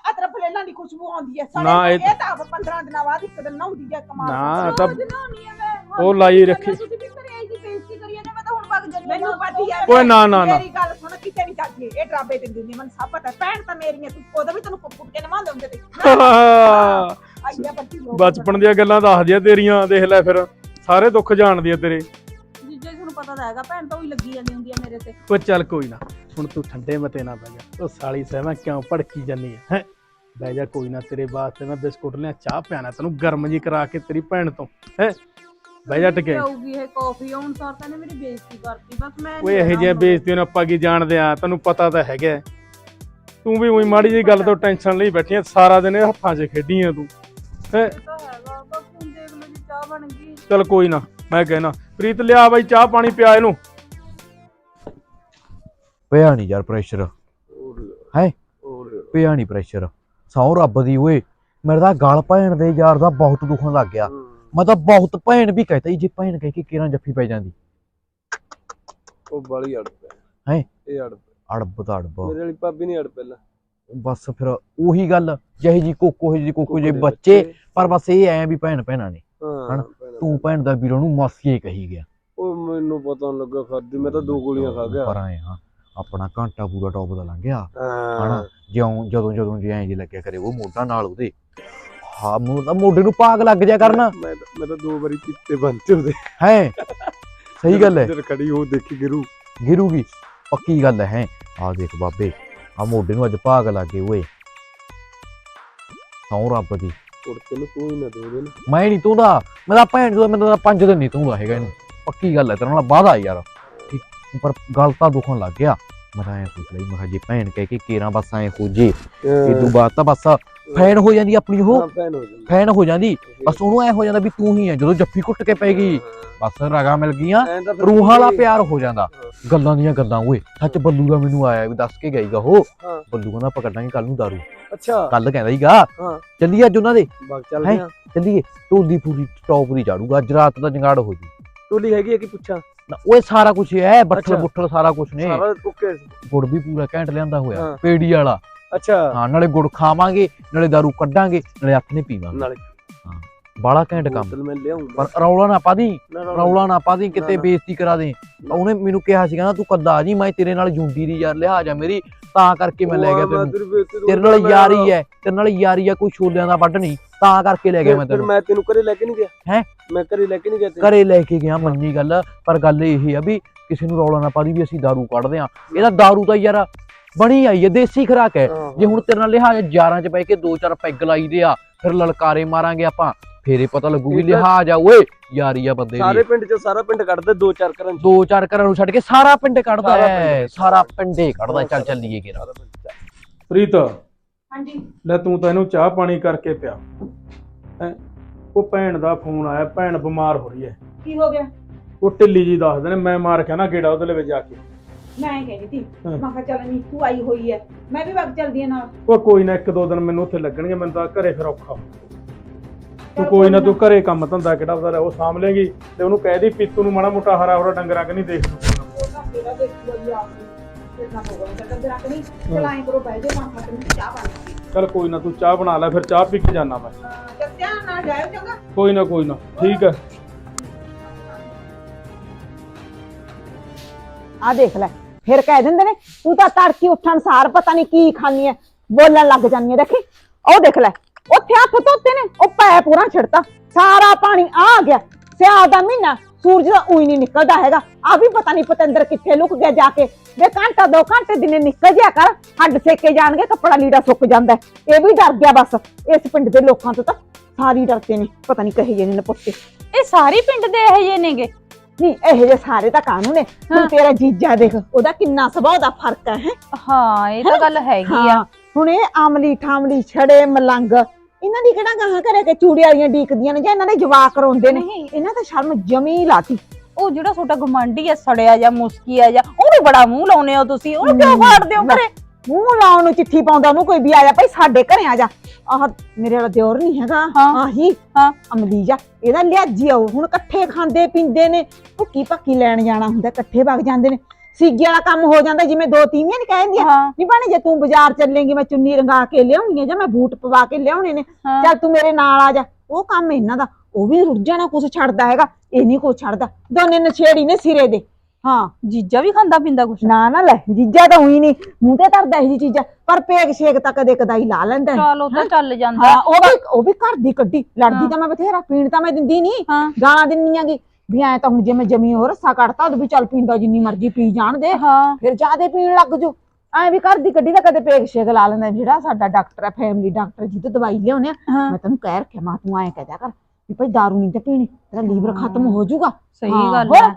ਫਲੇਲਾਂ ਦੀ ਖੁਸ਼ਬੂ ਆਉਂਦੀ ਹੈ ਨਾ, ਸਾਡੇ ਇਹ- ਇਹ ਤਾਂ ਆਪ 15 ਦਿਨਾਂ ਬਾਅਦ ਇੱਕ ਦਿਨ ਨਹਾਉਂਦੀ ਹੈ ਕਮਾਲ ਨਾ। ਤਾਂ ਉਹ ਲਾਈ ਰੱਖੀ। ਤੁਸੀਂ ਵੀ ਆਈ ਦੀ ਬੇਇੱਜ਼ਤੀ ਕਰੀ ਜਾਂਦੇ ਮੈਂ ਤਾਂ ਹੁਣ ਵਗ ਜੰਨੀ ਮੈਨੂੰ ਪਤੀ ਹੈ ਓਏ ਨਾ ਨਾ ਨਾ। ਮੇਰੀ ਗੱਲ ਸੁਣ ਕਿਤੇ ਨਹੀਂ ਜਾਂਦੀ ਇਹ ਡਰਾਬੇ ਦਿੰਦੀ ਮੈਨੂੰ ਸਭ ਪਤਾ। ਭੈਣ ਤਾਂ ਮੇਰੀ ਹੈ ਤੂੰ ਉਹਦਾ ਵੀ ਤੈਨੂੰ ਕੁੱਟ ਕੁੱਟ ਕੇ ਨਵਾਉਂਦੇ ਹੁੰਦੇ ਤੇ। ਆਈਆ ਬੱਤੀ ਲੋਕ। ਬਚਪਨ ਦੀਆਂ ਗੱਲਾਂ ਦੱਸਦੀਆਂ ਤੇਰੀਆਂ ਦੇਖ ਲੈ ਫਿਰ। ਸਾਰੇ ਦੁੱਖ ਜਾਣਦੀ ਆ ਤੇਰੇ। ਜੀਜਾ ਤੁਹਾਨੂੰ ਪਤਾ ਤਾਂ ਹੈਗਾ ਭੈਣ ਤਾਂ ਉਹੀ ਲੱਗੀ ਜਾਂਦੀ ਹੁੰਦੀ ਆ ਮੇਰੇ ਤੇ। ਉਹ ਚੱਲ ਕੋਈ ਨਾ। ਹੁਣ ਤੂੰ ਠੰਡੇ ਮਤੇ ਨਾ ਬਹਿ ਜਾ। ਉਹ ਸਾਲੀ ਸਹਿਮਾ ਕਿਉਂ ਭੜਕੀ ਜਾਨੀ ਹੈ ਹੈ? ਬਹਿ ਜਾ ਕੋਈ ਨਾ ਤੇਰੇ ਵਾਸਤੇ ਮੈਂ ਬਿਸਕੁਟ ਲਿਆ ਚਾਹ ਪਿਆਣਾ ਤੈਨੂੰ ਗਰਮ ਜੀ ਕਰਾ ਕੇ ਤੇਰੀ ਭੈਣ ਤੋਂ ਹੈ? ਬਹਿ ਜਾ ਟਕੇ। ਆਊਗੀ ਇਹ ਕਾਫੀ ਆਉਣ ਸਾਰ ਤਾਂ ਇਹਨੇ ਮੇਰੀ ਬੇਇੱਜ਼ਤੀ ਕਰਤੀ ਬਸ ਮੈਂ ਓਏ ਇਹੋ ਜਿਹੀਆਂ ਬੇਇੱਜ਼ਤੀਆਂ ਨੂੰ ਆਪਾਂ ਕੀ ਜਾਣਦੇ ਆ? ਤੈਨੂੰ ਪਤਾ ਤਾਂ ਹੈਗਾ। ਤੂੰ ਵੀ ਉਹੀ ਮਾੜੀ ਜੀ ਗੱਲ ਤੋਂ ਟੈਨਸ਼ਨ ਲਈ ਬੈਠੀ ਆ ਸਾਰਾ ਦਿਨ ਇਹ ਹੱਥਾਂ 'ਚ ਖੇਡੀ ਆ ਤੂੰ ਹੈ? ਤਾਂ ਚੱਲ ਕੋਈ ਨਾ ਮੈਂ ਕਹਿਣਾ ਪ੍ਰੀਤ ਲਿਆ ਬਾਈ ਚਾਹ ਪਾਣੀ ਪਿਆ ਇਹਨੂੰ। ਪਿਆ ਨਹੀਂ ਯਾਰ ਪ੍ਰੈਸ਼ਰ ਹੈ? ਪਿਆ ਨਹੀਂ ਪ੍ਰੈਸ਼ਰ ਸੌ ਰੱਬ ਦੀ ਓਏ। ਮੇਰੇ ਤਾਂ ਗਲ ਭੈਣ ਦੇ ਯਾਰ ਦਾ ਬਹੁਤ ਦੁਖਣ ਲੱਗ ਗਿਆ। ਮੈਂ ਤਾਂ ਬਹੁਤ ਭੈਣ ਵੀ ਕਹਤਾ ਜੇ ਭੈਣ ਕਹਿ ਕੇ ਕਿਰਾਂ ਜੱਫੀ ਪੈ ਜਾਂਦੀ। ਉਹ ਬਾਲੀ ਅੜ ਪਿਆ ਹੈਂ? ਇਹ ਅੜ। ਅੜਬ ਤਾਂ ਅੜਬ ਮੇਰੇ ਵਾਲੀ ਭਾਬੀ ਨਹੀਂ ਅੜ ਪਹਿਲਾਂ। ਬਸ ਫਿਰ ਉਹੀ ਗੱਲ ਜਿਹੇ ਜੀ ਕੋਕੋ ਜਿਹੀ ਕੋਕੋ ਜੇ ਦੇ ਬੱਚੇ ਪਰ ਬਸ ਇਹ ਐ ਵੀ ਭੈਣ ਭੈਣਾਂ ਨੇ। ਹਾਂ ਤੂੰ ਭੈਣ ਦਾ ਵੀਰੋਂ ਨੂੰ ਮਾਸੀਏ ਕਹੀ ਗਿਆ। ਉਹ ਮੈਨੂੰ ਪਤਾ ਨੀ ਲੱਗਾ ਖਾਦੀ ਮੈਂ ਤਾਂ ਦੋ ਗੋਲੀਆਂ ਖਾ ਗਿਆ। ਪਰ ਆਏ ਹਾਂ। ਆਪਣਾ ਘੰਟਾ ਪੂਰਾ ਟੌਪ ਦਾ ਲੰਘ ਗਿਆ। ਹਨਾ? ਜਿਉਂ ਜਦੋਂ ਜਦੋਂ ਜੇ ਐਂ ਜੇ ਲੱਗਿਆ ਕਰੇ ਉਹ ਮੋਢਾ ਨਾਲ ਉਹਦੇ। ਹਾਂ ਤਾਂ ਮੋਢੇ ਨੂੰ ਪਾਗ ਲੱਗ ਜਾ ਕਰਨਾ। ਮੈਂ ਤਾਂ- ਮੈਂ ਤਾਂ ਦੋ ਵਾਰੀ ਪਿੱਤੇ ਬੰਨਤੇ ਉਹਦੇ। ਹੈ? ਸਹੀ ਗੱਲ ਹੈ। ਜਦ ਖੜੀ ਉਹ ਦੇਖੀ ਗਿਰੂ। ਗਿਰੂਗੀ। ਪੱਕੀ ਗੱਲ ਹੈ ਆ ਦੇਖ ਬਾਬੇ ਆ ਮੋਢੇ ਨੂੰ ਅੱਜ ਭਾਗ ਲੱਗੇ ਓਏ। ਸੌ ਰੱਬ ਦੀ। ਉੜ ਤੈਨੂੰ ਤੂੰ ਹੀ ਨਾ ਦੋ ਦੇ ਮੈਂ ਨਹੀਂ ਤੂੰਦਾ ਮੈਂ ਤਾਂ ਭੈਣ ਤੋਂ ਮੈਨੂੰ ਤਾਂ ਪੰਜ ਦਿਨ ਨਹੀਂ ਤੂੰਦਾ ਹੈਗਾ ਇਹਨੂੰ। ਪੱਕੀ ਗੱਲ ਹੈ ਤੇਰੇ ਨਾਲ ਵਾਦਾ ਯਾਰ। ਪਰ ਗੱਲ ਤਾਂ ਦੁਖਣ ਲੱਗ ਗਿਆ। ਮੈਂ ਤਾਂ ਐ ਸੋਚ ਲਈ ਮੈਂ ਕਿਹਾ ਜੇ ਭੈਣ ਕਹਿ ਕੇ ਕੇਰਾਂ ਬਸ ਐ ਹੋ ਜੇ ਇਹ ਤੋਂ ਬਾਅਦ ਤਾਂ ਬਸ ਫੈਨ ਹੋ ਜਾਂਦੀ ਆਪਣੀ ਉਹ। ਹਾਂ ਭੈਣ ਹੋ ਜਾਂਦੀ। ਫੈਨ ਹੋ ਜਾਂਦੀ। ਬਸ ਉਹਨੂੰ ਐ ਹੋ ਜਾਂਦਾ ਵੀ ਤੂੰ ਹੀ ਹੈ ਜਦੋਂ ਜੱਫੀ ਕੁੱਟ ਕੇ ਪੈ ਗਈ ਬਸ ਰਗਾ ਮਿਲ ਗਈਆਂ ਐਂ ਤਾਂ ਫਿਰ ਰੂਹਾਂ ਵਾਲਾ ਪਿਆਰ ਹੋ ਜਾਂਦਾ। ਗੱਲਾਂ ਦੀਆਂ ਗੱਲਾਂ ਓਏ ਸੱਚ ਬੱਲੂ ਦਾ ਮੈਨੂੰ ਆਇਆ ਵੀ ਦੱਸ ਕੇ ਗਈਗਾ ਉਹ। ਹਾਂ। ਬੱਲੂ ਕਹਿੰਦਾ ਆਪਾਂ ਕੱਢਾਂਗੇ ਕੱਲ ਨੂੰ ਦਾਰੂ। ਅੱਛਾ। ਕੱਲ ਕਹਿੰਦਾ ਹੀਗਾ। ਹਾਂ। ਚੱਲੀਏ ਅੱਜ ਉਹਨਾਂ ਦੇ। ਬਾਗ ਚੱਲ ਹੈਂ? ਗਿਆ ਚੱਲੀਏ। ਢੋਲੀ ਪੂਰੀ ਟੌਪ ਦੀ ਝਾੜੂਗਾ ਅੱਜ ਰਾਤ ਦਾ ਜੰਗਾੜ ਹੋ ਜੂ। ਟੋਲੀ ਹੈਗੀ ਹੈ ਕਿ ਪੁੱਛਾਂ? ਨਾ ਓਏ ਸਾਰਾ ਕੁਝ ਹੈ ਬੱਠਲ ਅੱਛਾ। ਬੁੱਠਲ ਸਾਰਾ ਕੁਝ ਨੇ। ਸਾਰਾ ਓਕੇ। ਗੁੜ ਵੀ ਪੂਰਾ ਘੈਂਟ ਲਿਆਂਦਾ ਹੋਇਆ ਹਾਂ। ਪੇੜੀ ਵਾਲਾ। ਅੱਛਾ। ਹਾਂ ਨਾਲੇ ਗੁੜ ਖਾਵਾਂਗੇ ਨਾਲੇ ਦਾਰੂ ਕੱਢਾਂਗੇ ਨਾਲੇ ਹੱਥ ਨੇ ਪੀਵਾਂਗੇ। ਨਾਲੇ। ਬਾਲਾ ਘੈਂਟ ਕੰਮ। ਬੋਤਲ ਮੈਂ ਲਿਆਉਂਗਾ ਪਰ ਰੌਲਾ ਨਾ ਪਾ ਦੀ ਰੌਲਾ ਨਾ ਪਾ ਦੀ ਕਿਤੇ ਨਾ। ਬੇਇੱਜ਼ਤੀ ਕਰਾ ਦੇ। ਉਹਨੇ ਮੈਨੂੰ ਕਿਹਾ ਸੀਗਾ ਨਾ ਤੂੰ ਕੱਦਾ ਆ ਜੀ ਮੈਂ ਤੇਰੇ ਨਾਲ ਜੁੰਡੀ ਦੀ ਯਾਰ ਲਿਹਾਜ਼ ਆ ਮੇਰੀ। ਤਾਂ ਕਰਕੇ ਮੈਂ ਲੈ ਗਿਆ ਤੈਨੂੰ ਤੇਰੇ ਨਾਲ ਯਾਰੀ ਹੈ ਤੇਰੇ ਨਾਲ ਯਾਰੀ ਆ ਕੋਈ ਛੋਲਿਆਂ ਦਾ ਵੱਢ ਨਹੀਂ ਤਾਂ ਕਰਕੇ ਲੈ ਗਿਆ ਮੈਂ ਫਿਰ ਤੈਨੂੰ ਮੈਂ ਤੈਨੂੰ ਘਰੇ ਲੈ ਕੇ ਨਹੀਂ ਗਿਆ ਹੈਂ? ਮੈਂ ਘਰੇ ਲੈ ਕੇ ਨਹੀਂ ਗਿਆ ਤੈਨੂੰ ਘਰੇ ਲੈ ਕੇ ਗਿਆ ਮੰਨੀ ਗੱਲ ਪਰ ਗੱਲ ਇਹ ਆ ਵੀ ਕਿਸੇ ਨੂੰ ਰੌਲਾ ਨਾ ਪਾ ਦੀ ਵੀ ਅਸੀਂ दारू ਕੱਢਦੇ ਆ ਇਹਦਾ दारू ਤਾਂ ਯਾਰ ਬਣੀ ਆਈ ਹੈ ਦੇਸੀ ਖਰਾਕ ਹੈ ਹਾਂ, ਜੇ ਹੁਣ ਤੇਰੇ ਨਾਲ ਲਿਹਾਜ਼ ਯਾਰਾਂ ਚ ਬਹਿ ਕੇ ਦੋ ਚਾਰ ਪੈਗ ਲਾਈਦੇ ਆ ਫਿਰ ਲਲਕਾਰੇ ਮਾਰਾਂਗੇ ਆਪਾਂ ਫੇਰੇ ਪਤਾ ਲੱਗੂ ਵੀ ਇਹ ਤਾਂ- ਲਿਹਾਜ਼ ਆ ਓਏ ਯਾਰੀ ਆ ਬੰਦੇ ਸਾਰੇ ਦੀ। ਪਿੰਡ ਚ ਸਾਰਾ ਪਿੰਡ ਕੱਢਦੇ ਦੋ ਚਾਰ ਘਰਾਂ ਚ। ਦੋ ਚਾਰ ਘਰਾਂ ਨੂੰ ਛੱਡ ਕੇ ਸਾਰਾ ਪਿੰਡ ਕੱਢਦਾ ਸਾਰਾ ਹੈ ਪਿੰਡ। ਸਾਰਾ ਪਿੰਡੇ ਕੱਢਦਾ ਚੱਲ ਚੱਲੀਏ ਕਿਰਾ ਸਾਰਾ ਪਿੰਡ ਚ। ਪ੍ਰੀਤ ਹਾਂਜੀ। ਲੈ ਤੂੰ ਤਾਂ ਇਹਨੂੰ ਚਾਹ ਪਾਣੀ ਕਰਕੇ ਪਿਆ। ਹੈਂ ਉਹ ਭੈਣ ਦਾ ਫੋਨ ਆਇਆ ਭੈਣ ਬਿਮਾਰ ਹੋ ਰਹੀ ਹੈ। ਕੀ ਹੋ ਗਿਆ? ਉਹ ਢਿੱਲੀ ਜੀ ਦੱਸਦੇ ਨੇ ਮੈਂ ਮਾਰ ਕੇ ਨਾ ਗੇੜਾ ਉਹਦੇ ਵਿੱਚ ਜਾ ਕੇ। ਮੈਂ ਕਹਿੰਦੀ ਸੀ ਹਾਂ। ਮੈਂ ਕਿਹਾ ਚੱਲ ਨੀਤੂ ਆਈ ਹੋਈ ਹੈ ਮੈਂ ਵੀ ਵਗ ਚਲਦੀ ਆ ਨਾਲ। ਉਹ ਕੋਈ ਨਾ ਇੱਕ ਦੋ ਦਿਨ ਮੈਨੂੰ ਉੱਥੇ ਲੱਗਣਗੇ ਮੈਨੂੰ ਤਾਂ ਘਰੇ ਫਿਰ ਔਖਾ ਤੂੰ ਕੋਈ ਨਾ ਤੂੰ ਘਰੇ ਕੰਮ ਧੰਦਾ ਕਿਹੜਾ ਉਹਦਾ ਉਹ ਸਾਂਭ ਲੇਗੀ ਤੇ ਉਹਨੂੰ ਕਹਿ ਦੀ ਪੀਤੂ ਨੂੰ ਮਾੜਾ ਮੋਟਾ ਹਰਾ ਹਰਾ ਡੰਗਰਾਂ ਕਿ ਨਹੀਂ ਦੇਖ ਲੂ ਚੱਲ ਕੋਈ ਨਾ ਤੂੰ ਚਾਹ ਬਣਾ ਲੈ ਫਿਰ ਚਾਹ ਪੀ ਕੇ ਜਾਣਾ ਮੈਂ। ਚੱਲ ਧਿਆਨ ਨਾਲ ਜਾਇਓ ਚੰਗਾ। ਕੋਈ ਨਾ ਕੋਈ ਨਾ। ਠੀਕ ਹੈ। ਆ ਦੇਖ ਲੈ ਫਿਰ ਕਹਿ ਦਿੰਦੇ ਨੇ ਤੂੰ ਤਾਂ ਤੜਕੀ ਉੱਠਣ ਸਾਰ ਪਤਾ ਨਹੀਂ ਕੀ ਖਾਣੀ ਐ ਬੋਲਣ ਲੱਗ ਜਾਂਦੀ ਐ ਦੇਖੀ। ਉਹ ਦੇਖ ਲੈ। ਉੱਥੇ ਹੱਥ ਧੋਤੇ ਨੇ ਉਹ ਪੈ ਪੂਰਾ ਛਿੜਤਾ ਸਾਰਾ ਪਾਣੀ ਆ ਗਿਆ। ਸਿਆਲ ਦਾ ਮਹੀਨਾ ਸੂਰਜ ਦਾ ਉਹੀ ਨਹੀਂ ਨਿਕਲਦਾ ਹੈਗਾ। ਆ ਵੀ ਪਤਾ ਨਹੀਂ ਪਤੰਦਰ ਕਿੱਥੇ ਲੁਕ ਗਿਆ ਜਾ ਕੇ। ਵੇ ਘੰਟਾ ਦੋ ਘੰਟੇ ਦਿਨੇ ਨਿਕਲ ਜਿਆ ਕਰ। ਹੱਡ ਸੇਕੇ ਜਾਣਗੇ ਕੱਪੜਾ ਲੀੜਾ ਸੁੱਕ ਜਾਂਦਾ। ਹੈ। ਇਹ ਵੀ ਡਰ ਗਿਆ ਬਸ। ਇਸ ਪਿੰਡ ਦੇ ਲੋਕਾਂ ਤੋਂ ਤਾਂ ਸਾਰੀ ਡਰਦੇ ਨੇ। ਪਤਾ ਨਹੀਂ ਕਹੇ ਜੇ ਨੇ ਨਪੁੱਤੇ। ਇਹ ਸਾਰੇ ਪਿੰਡ ਦੇ ਇਹੋ ਜਿਹੇ ਨੇਗੇ? ਨਹੀਂ ਇਹੋ ਜਿਹੇ ਸਾਰੇ ਤਾਂ ਕਾਨੂੰਨ ਨੇ। ਹੁਣ ਹਾਂ। ਤੇਰਾ ਜੀਜਾ ਦੇਖ ਉਹਦਾ ਕਿੰਨਾ ਸੁਭਾਅ ਦਾ ਫ਼ਰਕ ਹੈ ਹੈਂ? ਹਾਂ ਇਹ ਤਾਂ ਗੱਲ ਹੈਗੀ ਆ। ਹਾਂ ਹੁਣ ਇਹ ਆਮਲੀ ਠਾਮਲੀ ਛੜੇ ਮਲੰਗ ਇਹਨਾਂ ਦੀ ਕਿਹੜਾ ਗਾਹਾਂ ਘਰੇ ਕੇ ਚੂੜੀ ਵਾਲੀਆਂ ਡੀਕਦੀਆਂ ਨੇ ਜਾਂ ਇਹਨਾਂ ਦੇ ਜਵਾਕ ਰੋਂਦੇ ਨੇ? ਨਹੀਂ। ਇਹਨਾਂ ਤਾਂ ਸ਼ਰਮ ਜਮੀ ਲਾਤੀ। ਉਹ ਜਿਹੜਾ ਛੋਟਾ ਗਮੰਡੀ ਆ ਸੜਿਆ ਜਾਂ ਮੁਸਕੀ ਆ ਜਾਂ ਉਹਨੂੰ ਬੜਾ ਮੂੰਹ ਲਾਉਨੇ ਹੋ ਤੁਸੀਂ। ਉਹਨੂੰ ਕਿਉਂ ਫਾੜਦੇ ਹੋ ਘਰੇ? ਮੂੰਹ ਲਾਉਣ ਨੂੰ ਚਿੱਠੀ ਪਾਉਂਦਾ ਉਹਨੂੰ ਕੋਈ ਵੀ ਆ ਜਾ ਭਾਈ ਸਾਡੇ ਘਰੇ ਆ ਜਾ। ਆਹ ਮੇਰੇ ਵਾਲਾ ਦਿਓਰ ਨਹੀਂ ਹੈਗਾ। ਹਾਂ। ਆਹੀ। ਹਾਂ। ਅਮਲੀ ਜਾ ਇਹਦਾ ਲਿਆਜੀ ਆਉ ਹੁਣ ਇਕੱਠੇ ਖਾਂਦੇ ਪੀਂਦੇ ਨੇ। ਭੁੱਕੀ ਭੱਕੀ ਲੈਣ ਜਾਣਾ ਹੁੰਦਾ ਇਕੱਠੇ ਵਗ ਜਾਂਦੇ ਨੇ। ਸੀਗੇ ਵਾਲਾ ਕੰਮ ਹੋ ਜਾਂਦਾ ਜਿਵੇਂ ਦੋ ਤੀਵੀਆਂ ਨਹੀਂ ਕਹਿੰਦੀਆਂ ਹਾਂ। ਨਹੀਂ ਬਣੀ ਜੇ ਤੂੰ ਬਾਜ਼ਾਰ ਚੱਲੇਂਗੀ ਮੈਂ ਚੁੰਨੀ ਰੰਗਾ ਕੇ ਲਿਆਉਣੀ ਆ ਜਾਂ ਮੈਂ ਬੂਟ ਪਵਾ ਕੇ ਲਿਆਉਣੇ ਨੇ ਹਾਂ। ਚੱਲ ਤੂੰ ਮੇਰੇ ਨਾਲ ਆ ਜਾ। ਉਹ ਕੰਮ ਇਹਨਾਂ ਦਾ ਉਹ ਵੀ ਰੁੱਝ ਜਾਣਾ ਕੁਛ ਛੱਡਦਾ ਹੈਗਾ ਇਹ ਨਹੀਂ ਕੁਛ ਛੱਡਦਾ। ਦੋਨੇ ਨਛੇੜੀ ਨੇ ਸਿਰੇ ਦੇ। ਹਾਂ। ਜੀਜਾ ਵੀ ਖਾਂਦਾ ਪੀਂਦਾ ਕੁਛ? ਨਾ ਨਾ ਲੈ ਜੀਜਾ ਤਾਂ ਉਹੀ ਨਹੀਂ ਮੂੰਹ ਤੇ ਧਰਦਾ ਇਹ ਜੀ ਚੀਜ਼ਾਂ ਪਰ ਪੇਗ ਸ਼ੇਕ ਤਾਂ ਕਦੇ ਕਦਾਈ ਲਾ ਲੈਂਦਾ ਹੈ। ਚਲ ਉਹ ਤਾਂ ਚੱਲ ਜਾਂਦਾ। ਹਾਂ ਉਹ ਵੀ ਉਹ ਵੀ ਘਰ ਦੀ ਕੱਢੀ। ਲੜਦੀ ਤਾਂ ਮੈਂ ਬਥੇਰਾ ਪੀਣ ਤਾਂ ਮੈਂ ਦਿੰਦੀ ਨਹੀਂ ਹਾਂ। ਗਾਲਾਂ ਦਿੰਨੀ ਆਂਗੀ ਵੀ ਐ ਤਾਂ ਹੁਣ ਜੇ ਮੈਂ ਜਮੀ ਹੋ ਰੱਸਾ ਕੱਢਤਾ ਉਹ ਵੀ ਚੱਲ ਪੀਂਦਾ ਜਿੰਨੀ ਮਰਜ਼ੀ ਪੀ ਜਾਣ ਦੇ। ਹਾਂ। ਫਿਰ ਜਿਆਦੇ ਪੀਣ ਲੱਗ ਜੂ। ਐ ਵੀ ਘਰ ਦੀ ਕੱਢੀ ਤਾਂ ਕਦੇ ਪੇਗ ਸ਼ੇਕ ਲਾ ਲੈਂਦਾ ਜਿਹੜਾ ਸਾਡਾ ਡਾਕਟਰ ਹੈ ਫੈਮਿਲੀ ਡਾਕਟਰ ਜਿਹਤੋਂ ਦਵਾਈ ਲਿਆਉਨੇ ਆ ਮੈਂ ਤੈਨੂੰ ਕਹਿ ਰੱਖਿਆ ਮਾਂ ਤੂੰ ਐ ਕਹਿ ਦਿਆ ਕਰ ਵੀ ਭਾਈ ਦਾਰੂ ਨਹੀਂ ਤੇ ਪੀਣੀ ਤੇਰਾ ਲੀਵਰ ਖਤਮ ਹੋ ਜਾਊਗਾ ਸਹੀ ਗੱਲ? ਹੈ।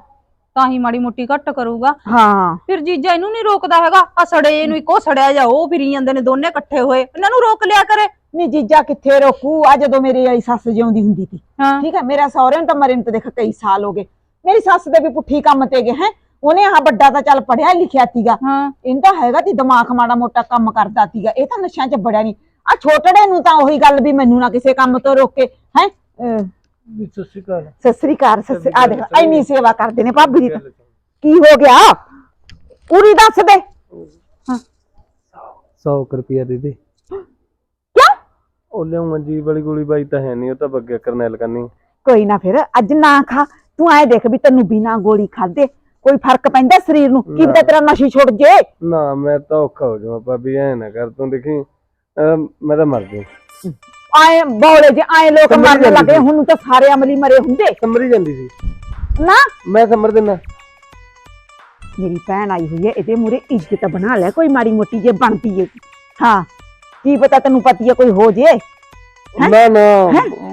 ਤਾਂ ਹੀ ਮਾੜੀ ਮੋਟੀ ਘੱਟ ਕਰੂਗਾ। ਹਾਂ। ਫਿਰ ਜੀਜਾ ਇਹਨੂੰ ਨਹੀਂ ਰੋਕਦਾ ਹੈਗਾ ਆ ਸੜੇ ਇਹਨੂੰ ਇੱਕੋ ਸੜਿਆ ਜਾ ਉਹ ਫਿਰੀ ਜਾਂਦੇ ਨੇ ਦੋਨੇ ਇਕੱਠੇ ਹੋਏ। ਇਹਨਾਂ ਨੂੰ ਰੋਕ ਲਿਆ ਕਰੇ। ਨਹੀਂ ਜੀਜਾ ਕਿੱਥੇ ਰੋਕੂ? ਆ ਜਦੋਂ ਮੇਰੀ ਵਾਲੀ ਸੱਸ ਜਿਉਂਦੀ ਹੁੰਦੀ ਸੀ। ਹਾਂ। ਠੀਕ ਹੈ ਮੇਰਾ ਸਹੁਰੇ ਨੂੰ ਤਾਂ ਮਰੇ ਨੂੰ ਤਾਂ ਦੇਖ ਕਈ ਸਾਲ ਹੋ ਗਏ। ਮੇਰੀ ਸੱਸ ਦੇ ਵੀ ਪੁੱਠੀ ਕੰਮ ਤੇ ਗਏ ਹੈ। ਉਹਨੇ ਆਹ ਵੱਡਾ ਤਾਂ ਚੱਲ ਪੜਿਆ ਲਿਖਿਆ ਤੀਗਾ ਹਾਂ। ਇਹਨੂੰ ਤਾਂ ਹੈਗਾ ਤੀ ਦਿਮਾਗ ਮਾੜਾ ਮੋਟਾ ਕੰਮ ਕਰਦਾ ਤੀਗਾ ਇਹ ਤਾਂ ਨਸ਼ਿਆਂ 'ਚ ਬੜਿਆ ਨਹੀਂ ਆ ਛੋਟੜੇ ਨੂੰ ਤਾਂ ਉਹੀ ਗੱਲ ਵੀ ਮੈਨੂੰ ਨਾ ਕਿਸੇ ਕੰਮ ਤੋਂ ਰੋਕੇ ਹੈ। ਸਤਿ ਸ਼੍ਰੀ ਅਕਾਲ। ਸਤਿ ਸ੍ਰੀ ਅਕਾਲ ਸਤਿ ਸ੍ਰੀ- ਆ ਦੇਖ ਐਨੀ ਸੇਵਾ ਕਰਦੇ ਨੇ ਭਾਬੀ ਦੀ ਤਾਂ। ਕੀ ਹੋ ਗਿਆ? ਪੂਰੀ ਦੱਸ ਦੇ। 100 ਰੁਪਿਆ ਦੇ ਦੇ। ਉਹ ਮੰਜੀ ਵਾਲੀ ਗੋਲੀ ਬਾਈ ਤਾਂ ਹੈ ਨਹੀਂ ਉਹ ਤਾਂ ਬੱਗੇ ਕਰਨੈਲ ਕਰਨੀ। ਕੋਈ ਨਾ ਫਿਰ ਅੱਜ ਨਾ ਖਾ ਤੂੰ ਐ ਦੇਖ ਵੀ ਤੈਨੂੰ ਬਿਨਾ ਗੋਲੀ ਖਾਦੇ ਕੋਈ ਫ਼ਰਕ ਪੈਂਦਾ ਸਰੀਰ ਨੂੰ? ਕੀ ਪਤਾ ਤੇਰਾ ਨਸ਼ੀ ਛੁੱਟ ਜੇ? ਨਾ ਮੈਂ ਤਾਂ ਔਖਾ ਹੋ ਜਾਵਾਂ ਭਾਬੀ ਐ ਨਾ ਕਰ ਤੂੰ ਦੇਖੀ। ਮੈਂ ਤਾਂ ਮਰ ਜਾ ਆਏ ਬੌਲੇ ਜੇ ਆਏ ਲੋਕ ਸਮਝ ਮਰਨ ਜਾਂਦੀ ਲੱਗੇ ਸੀ। ਹੁਣ ਨੂੰ ਤਾਂ ਸਾਰੇ ਅਮਲੀ ਮਰੇ ਹੁੰਦੇ। ਸਮਰੀ ਜਾਂਦੀ ਸੀ। ਨਾ। ਮੈਂ ਸਮਰ ਦਿੰਦਾ। ਮੇਰੀ ਭੈਣ ਆਈ ਹੋਈ ਹੈ ਇਹਦੇ ਮੂਰੇ ਇੱਜ਼ਤ ਬਣਾ ਲੈ ਕੋਈ ਮਾੜੀ ਮੋਟੀ ਜੇ ਬਣਦੀ ਹੈ ਹਾਂ ਕੀ ਪਤਾ ਤੈਨੂੰ ਪਤੀ ਹੈ ਕੋਈ ਹੋ ਜੇ? ਨਾ ਨਾ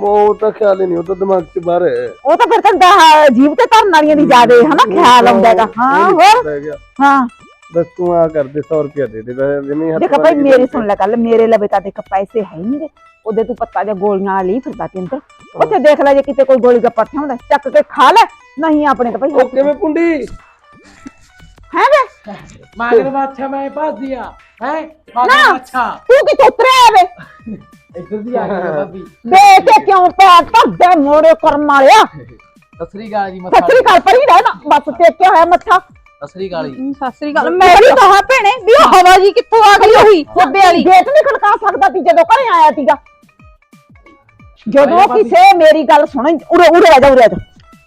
ਉਹ ਤਾਂ ਖਿਆਲ ਹੀ ਨਹੀਂ ਉਹ ਤਾਂ ਦਿਮਾਗ 'ਚ ਬਾਹਰ ਹੈ। ਉਹ ਤਾਂ ਫਿਰ ਤਾਂ ਜੀਵ ਤੇ ਧਰਨ ਵਾਲੀਆਂ ਦੀ ਜ਼ਿਆਦੇ ਹਨਾ ਖਿਆਲ ਆਉਂਦਾ ਹੈਗਾ। ਹਾਂ ਹੋਰ? ਰਹਿ ਗਿਆ। ਹਾਂ। ਬਸ ਤੂੰ ਆ ਕਰ ਦੇ 100 ਰੁਪਿਆ ਦੇ ਦੇ ਮੈਂ ਜਿਵੇਂ ਹੱਥ ਦੇਖ ਭਾਈ ਮੇਰੀ ਦੇ ਸੁਣ ਲੈ ਗੱਲ ਮੇਰੇ ਲਵੇ ਤਾਂ ਦੇਖ ਪੈਸੇ ਹੈ ਨਹੀਂਗੇ। ਉਹਦੇ ਤੂੰ ਪੱਤਾ ਜਾਂ ਗੋਲੀਆਂ ਲਈ ਫਿਰਦਾ ਤੇ ਅੰਦਰ। ਉੱਥੇ ਦੇਖ ਲੈ ਜੇ ਕਿਤੇ ਕੋਈ ਗੋਲੀ ਗੱਪਾ ਥਿਆ ਹੁੰਦਾ ਚੱਕ ਕੇ ਖਾ ਲੈ। ਨਹੀਂ ਆਪਣੇ ਤਾਂ ਭਾਈ ਉਹ ਕਿਵੇਂ ਪੁੰਡੀ? ਹੈ ਵੇ? ਮਾਗਰ ਬਾਛਾ ਮੈਂ ਭੱਜ ਦਿਆ ਹੈ? ਨਾ। ਮਾਗਰ ਬਾਛਾ ਤੂੰ ਕਿੱਥੋਂ ਉਤਰਿਆ ਵੇ? ਇੱਧਰ ਦੀ ਆ ਗਿਆ ਭਾਬੀ। ਵੇ ਕੇ ਕਿਉਂ ਪਿਆ? ਧੱਦੇ ਮੋੜੇ ਕਰ ਮਾਰਿਆ ਸਸਰੀ ਗਾਲ ਜੀ ਮੱਥਾ ਸੱਚੀ ਗੱਲ ਪਰੀ ਰਹਿ ਨਾ। ਬਸ ਟੇਕਿਆ ਹੋਇਆ ਮੱਥਾ? ਸਸਰੀ ਗਾਲ ਜੀ। ਸਤਿ ਸ੍ਰੀ ਅਕਾਲ। ਮੈਂ ਵੀ ਕਹਾ ਭੈਣੇ ਵੀ ਉਹ ਹਵਾ ਜੀ ਕਿੱਥੋਂ ਆ ਗਈ ਉਹੀ ਖੱਬੇ ਵਾਲੀ। ਗੇਟ ਨਹੀਂ ਖੜਕਾ ਸਕਦਾ ਸੀ ਜਦੋਂ ਘਰੇ ਆਇਆ ਸੀਗਾ। ਜਦੋਂ। ਕਿਸੇ ਮੇਰੀ ਗੱਲ ਸੁਣ ਉਰੇ ਉਰੇ ਆ ਜਾ ਉਰੇ ਆ ਜਾ।